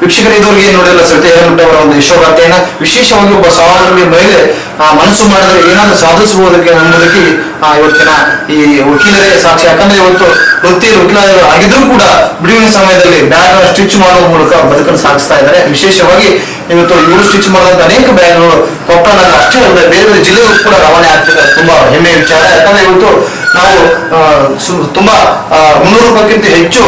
ವೀಕ್ಷಕರು ಇದುವರೆಗೆ ನೋಡಿಲ್ಲ ಹೇಮಂತ್ ಅವರ ಒಂದು ಯಶೋಗಾಥೆಯನ್ನ ವಿಶೇಷವಾಗಿ ಒಬ್ಬ ಸ್ವಾವಲಂಬಿ ಮಹಿಳೆ ಆ, ಮನಸ್ಸು ಮಾಡಿದ್ರೆ ಏನಾದ್ರೂ ಸಾಧಿಸಬಹುದಕ್ಕೆ ಅನ್ನೋದಕ್ಕೆ ಆ, ಇವತ್ತಿನ ಈ ವಕೀಲರೇ ಸಾಕ್ಷಿ. ಯಾಕಂದ್ರೆ ಇವತ್ತು ವೃತ್ತಿ ವಕೀಲರು ಆಗಿದ್ರು ಕೂಡ ಬಿಡುವಿನ ಸಮಯದಲ್ಲಿ ಬ್ಯಾಗ್ ಸ್ಟಿಚ್ ಮಾಡುವ ಮೂಲಕ ಬದುಕನ್ನು ಸಾಗಿಸ್ತಾ ಇದ್ದಾರೆ. ವಿಶೇಷವಾಗಿ ಇವತ್ತು ಇವರು ಸ್ಟಿಚ್ ಮಾಡಿದಂತ ಅನೇಕ ಬ್ಯಾಗ್ಗಳು ಕೊಪ್ಪಳ ಅಷ್ಟೇ ಅಲ್ಲದೆ ಬೇರೆ ಬೇರೆ ಜಿಲ್ಲೆಗೂ ಕೂಡ ರವಾನೆ ಆಗ್ತಿದೆ. ತುಂಬಾ ಹೆಮ್ಮೆಯ ವಿಚಾರ. ಯಾಕಂದ್ರೆ ಇವತ್ತು ನಾವು ತುಂಬಾ ಮುನ್ನೂರು ರೂಪಾಯಿಗಿಂತ ಹೆಚ್ಚು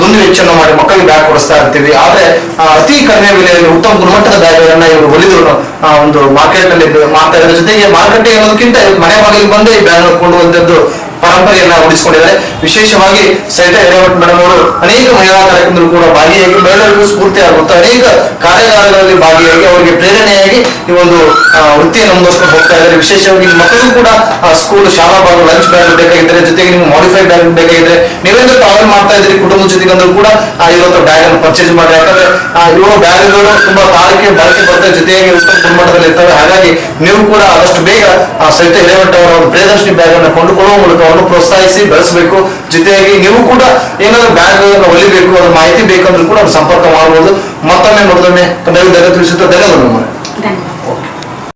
ದುಂದು ವೆಚ್ಚವನ್ನು ಮಾಡಿ ಮಕ್ಕಳಿಗೆ ಬ್ಯಾಗ್ ಕೊಡಿಸ್ತಾ ಇರ್ತೀವಿ. ಆದ್ರೆ ಅತಿ ಕಡಿಮೆ ಬೆಲೆಯಲ್ಲಿ ಉತ್ತಮ ಗುಣಮಟ್ಟದ ಬ್ಯಾಗ್ಗಳನ್ನ ಇವರು ಹೊಲಿದು ಆ, ಒಂದು ಮಾರ್ಕೆಟ್ನಲ್ಲಿ ಮಾಡ್ತಾ ಇರೋದ್ರ ಜೊತೆಗೆ ಮಾರುಕಟ್ಟೆ ಅನ್ನೋದಕ್ಕಿಂತ ಮನೆ ಬಾಗಿಲಿಗೆ ಬಂದು ಈ ಬ್ಯಾಗ್ ಕೊಂಡುವಂತದ್ದು ಪರಂಪರೆಯನ್ನ ಉಳಿಸಿಕೊಂಡಿದ್ದಾರೆ ವಿಶೇಷವಾಗಿ ಸರಿತಾ ಹಿರೇಮಠ ಮೇಡಮ್ ಅವರು ಅನೇಕ ಮಹಿಳಾ ಕಾರ್ಯಕ್ರಮದಲ್ಲಿ ಕೂಡ ಭಾಗಿಯಾಗಿ ಮಹಿಳೆಯರಿಗೂ ಸ್ಫೂರ್ತಿ ಆಗುತ್ತೆ ಅನೇಕ ಕಾರ್ಯಾಗಾರಗಳಲ್ಲಿ ಭಾಗಿಯಾಗಿ ಅವರಿಗೆ ಪ್ರೇರಣೆಯಾಗಿ ಈ ಒಂದು ವೃತ್ತಿಯನ್ನು ಮುಂದುವರಿಸ್ಕೊಂಡು ಹೋಗ್ತಾ ಇದ್ದಾರೆ. ವಿಶೇಷವಾಗಿ ನಿಮ್ಮ ಮಕ್ಕಳು ಕೂಡ ಸ್ಕೂಲ್ ಶಾಲಾ ಭಾಗ ಲಂಚ್ ಬ್ಯಾಗ್ ಬೇಕಾಗಿದ್ದರೆ. ಜೊತೆಗೆ ನಿಮ್ಗೆ ಮಾಡಿಫೈಡ್ ಬ್ಯಾಗ್ ಬೇಕಾಗಿದ್ರೆ ನೀವೇನು ಟ್ರಾವೆಲ್ ಮಾಡ್ತಾ ಇದ್ದೀರಿ ಕುಟುಂಬದ ಜೊತೆಗೆ ಅಂದ್ರೂ ಕೂಡ ಇವತ್ತು ಬ್ಯಾಗ್ ಅನ್ನು ಪರ್ಚೇಸ್ ಮಾಡಿ. ಯಾಕಂದ್ರೆ ಇರುವ ಬ್ಯಾಗ್ಗಳು ತುಂಬಾ ತಾಳಿಕೆ ಬಳಕೆ ಬರ್ತಾ ಜೊತೆಗೆ ಗುಣಮಟ್ಟದಲ್ಲಿ ಇರ್ತವೆ. ಹಾಗಾಗಿ ನೀವು ಕೂಡ ಆದಷ್ಟು ಬೇಗ ಆ, ಸಹಿತ ಹಿರೇಮಠ ಅವರ ಒಂದು ಪ್ರಿಯದರ್ಶಿನಿ ಬ್ಯಾಗ್ ಅನ್ನು ಕೊಂಡುಕೊಳ್ಳುವ ಮೂಲಕ ಅವನು ಪ್ರೋತ್ಸಾಹಿಸಿ ಬೆಳೆಸಬೇಕು. ಜೊತೆಯಾಗಿ ನೀವು ಕೂಡ ಏನಾದ್ರು ಬ್ಯಾಗ್ ಹೊಲಿಬೇಕು, ಅದ್ರ ಮಾಹಿತಿ ಬೇಕಂದ್ರೂ ಕೂಡ ಸಂಪರ್ಕ ಮಾಡಬಹುದು ಮತ್ತೊಮ್ಮೆ ಮತ್ತೊಮ್ಮೆ ತಮಗೆ ತಿಳಿಸುತ್ತಾ ಧನ್ಯವಾದ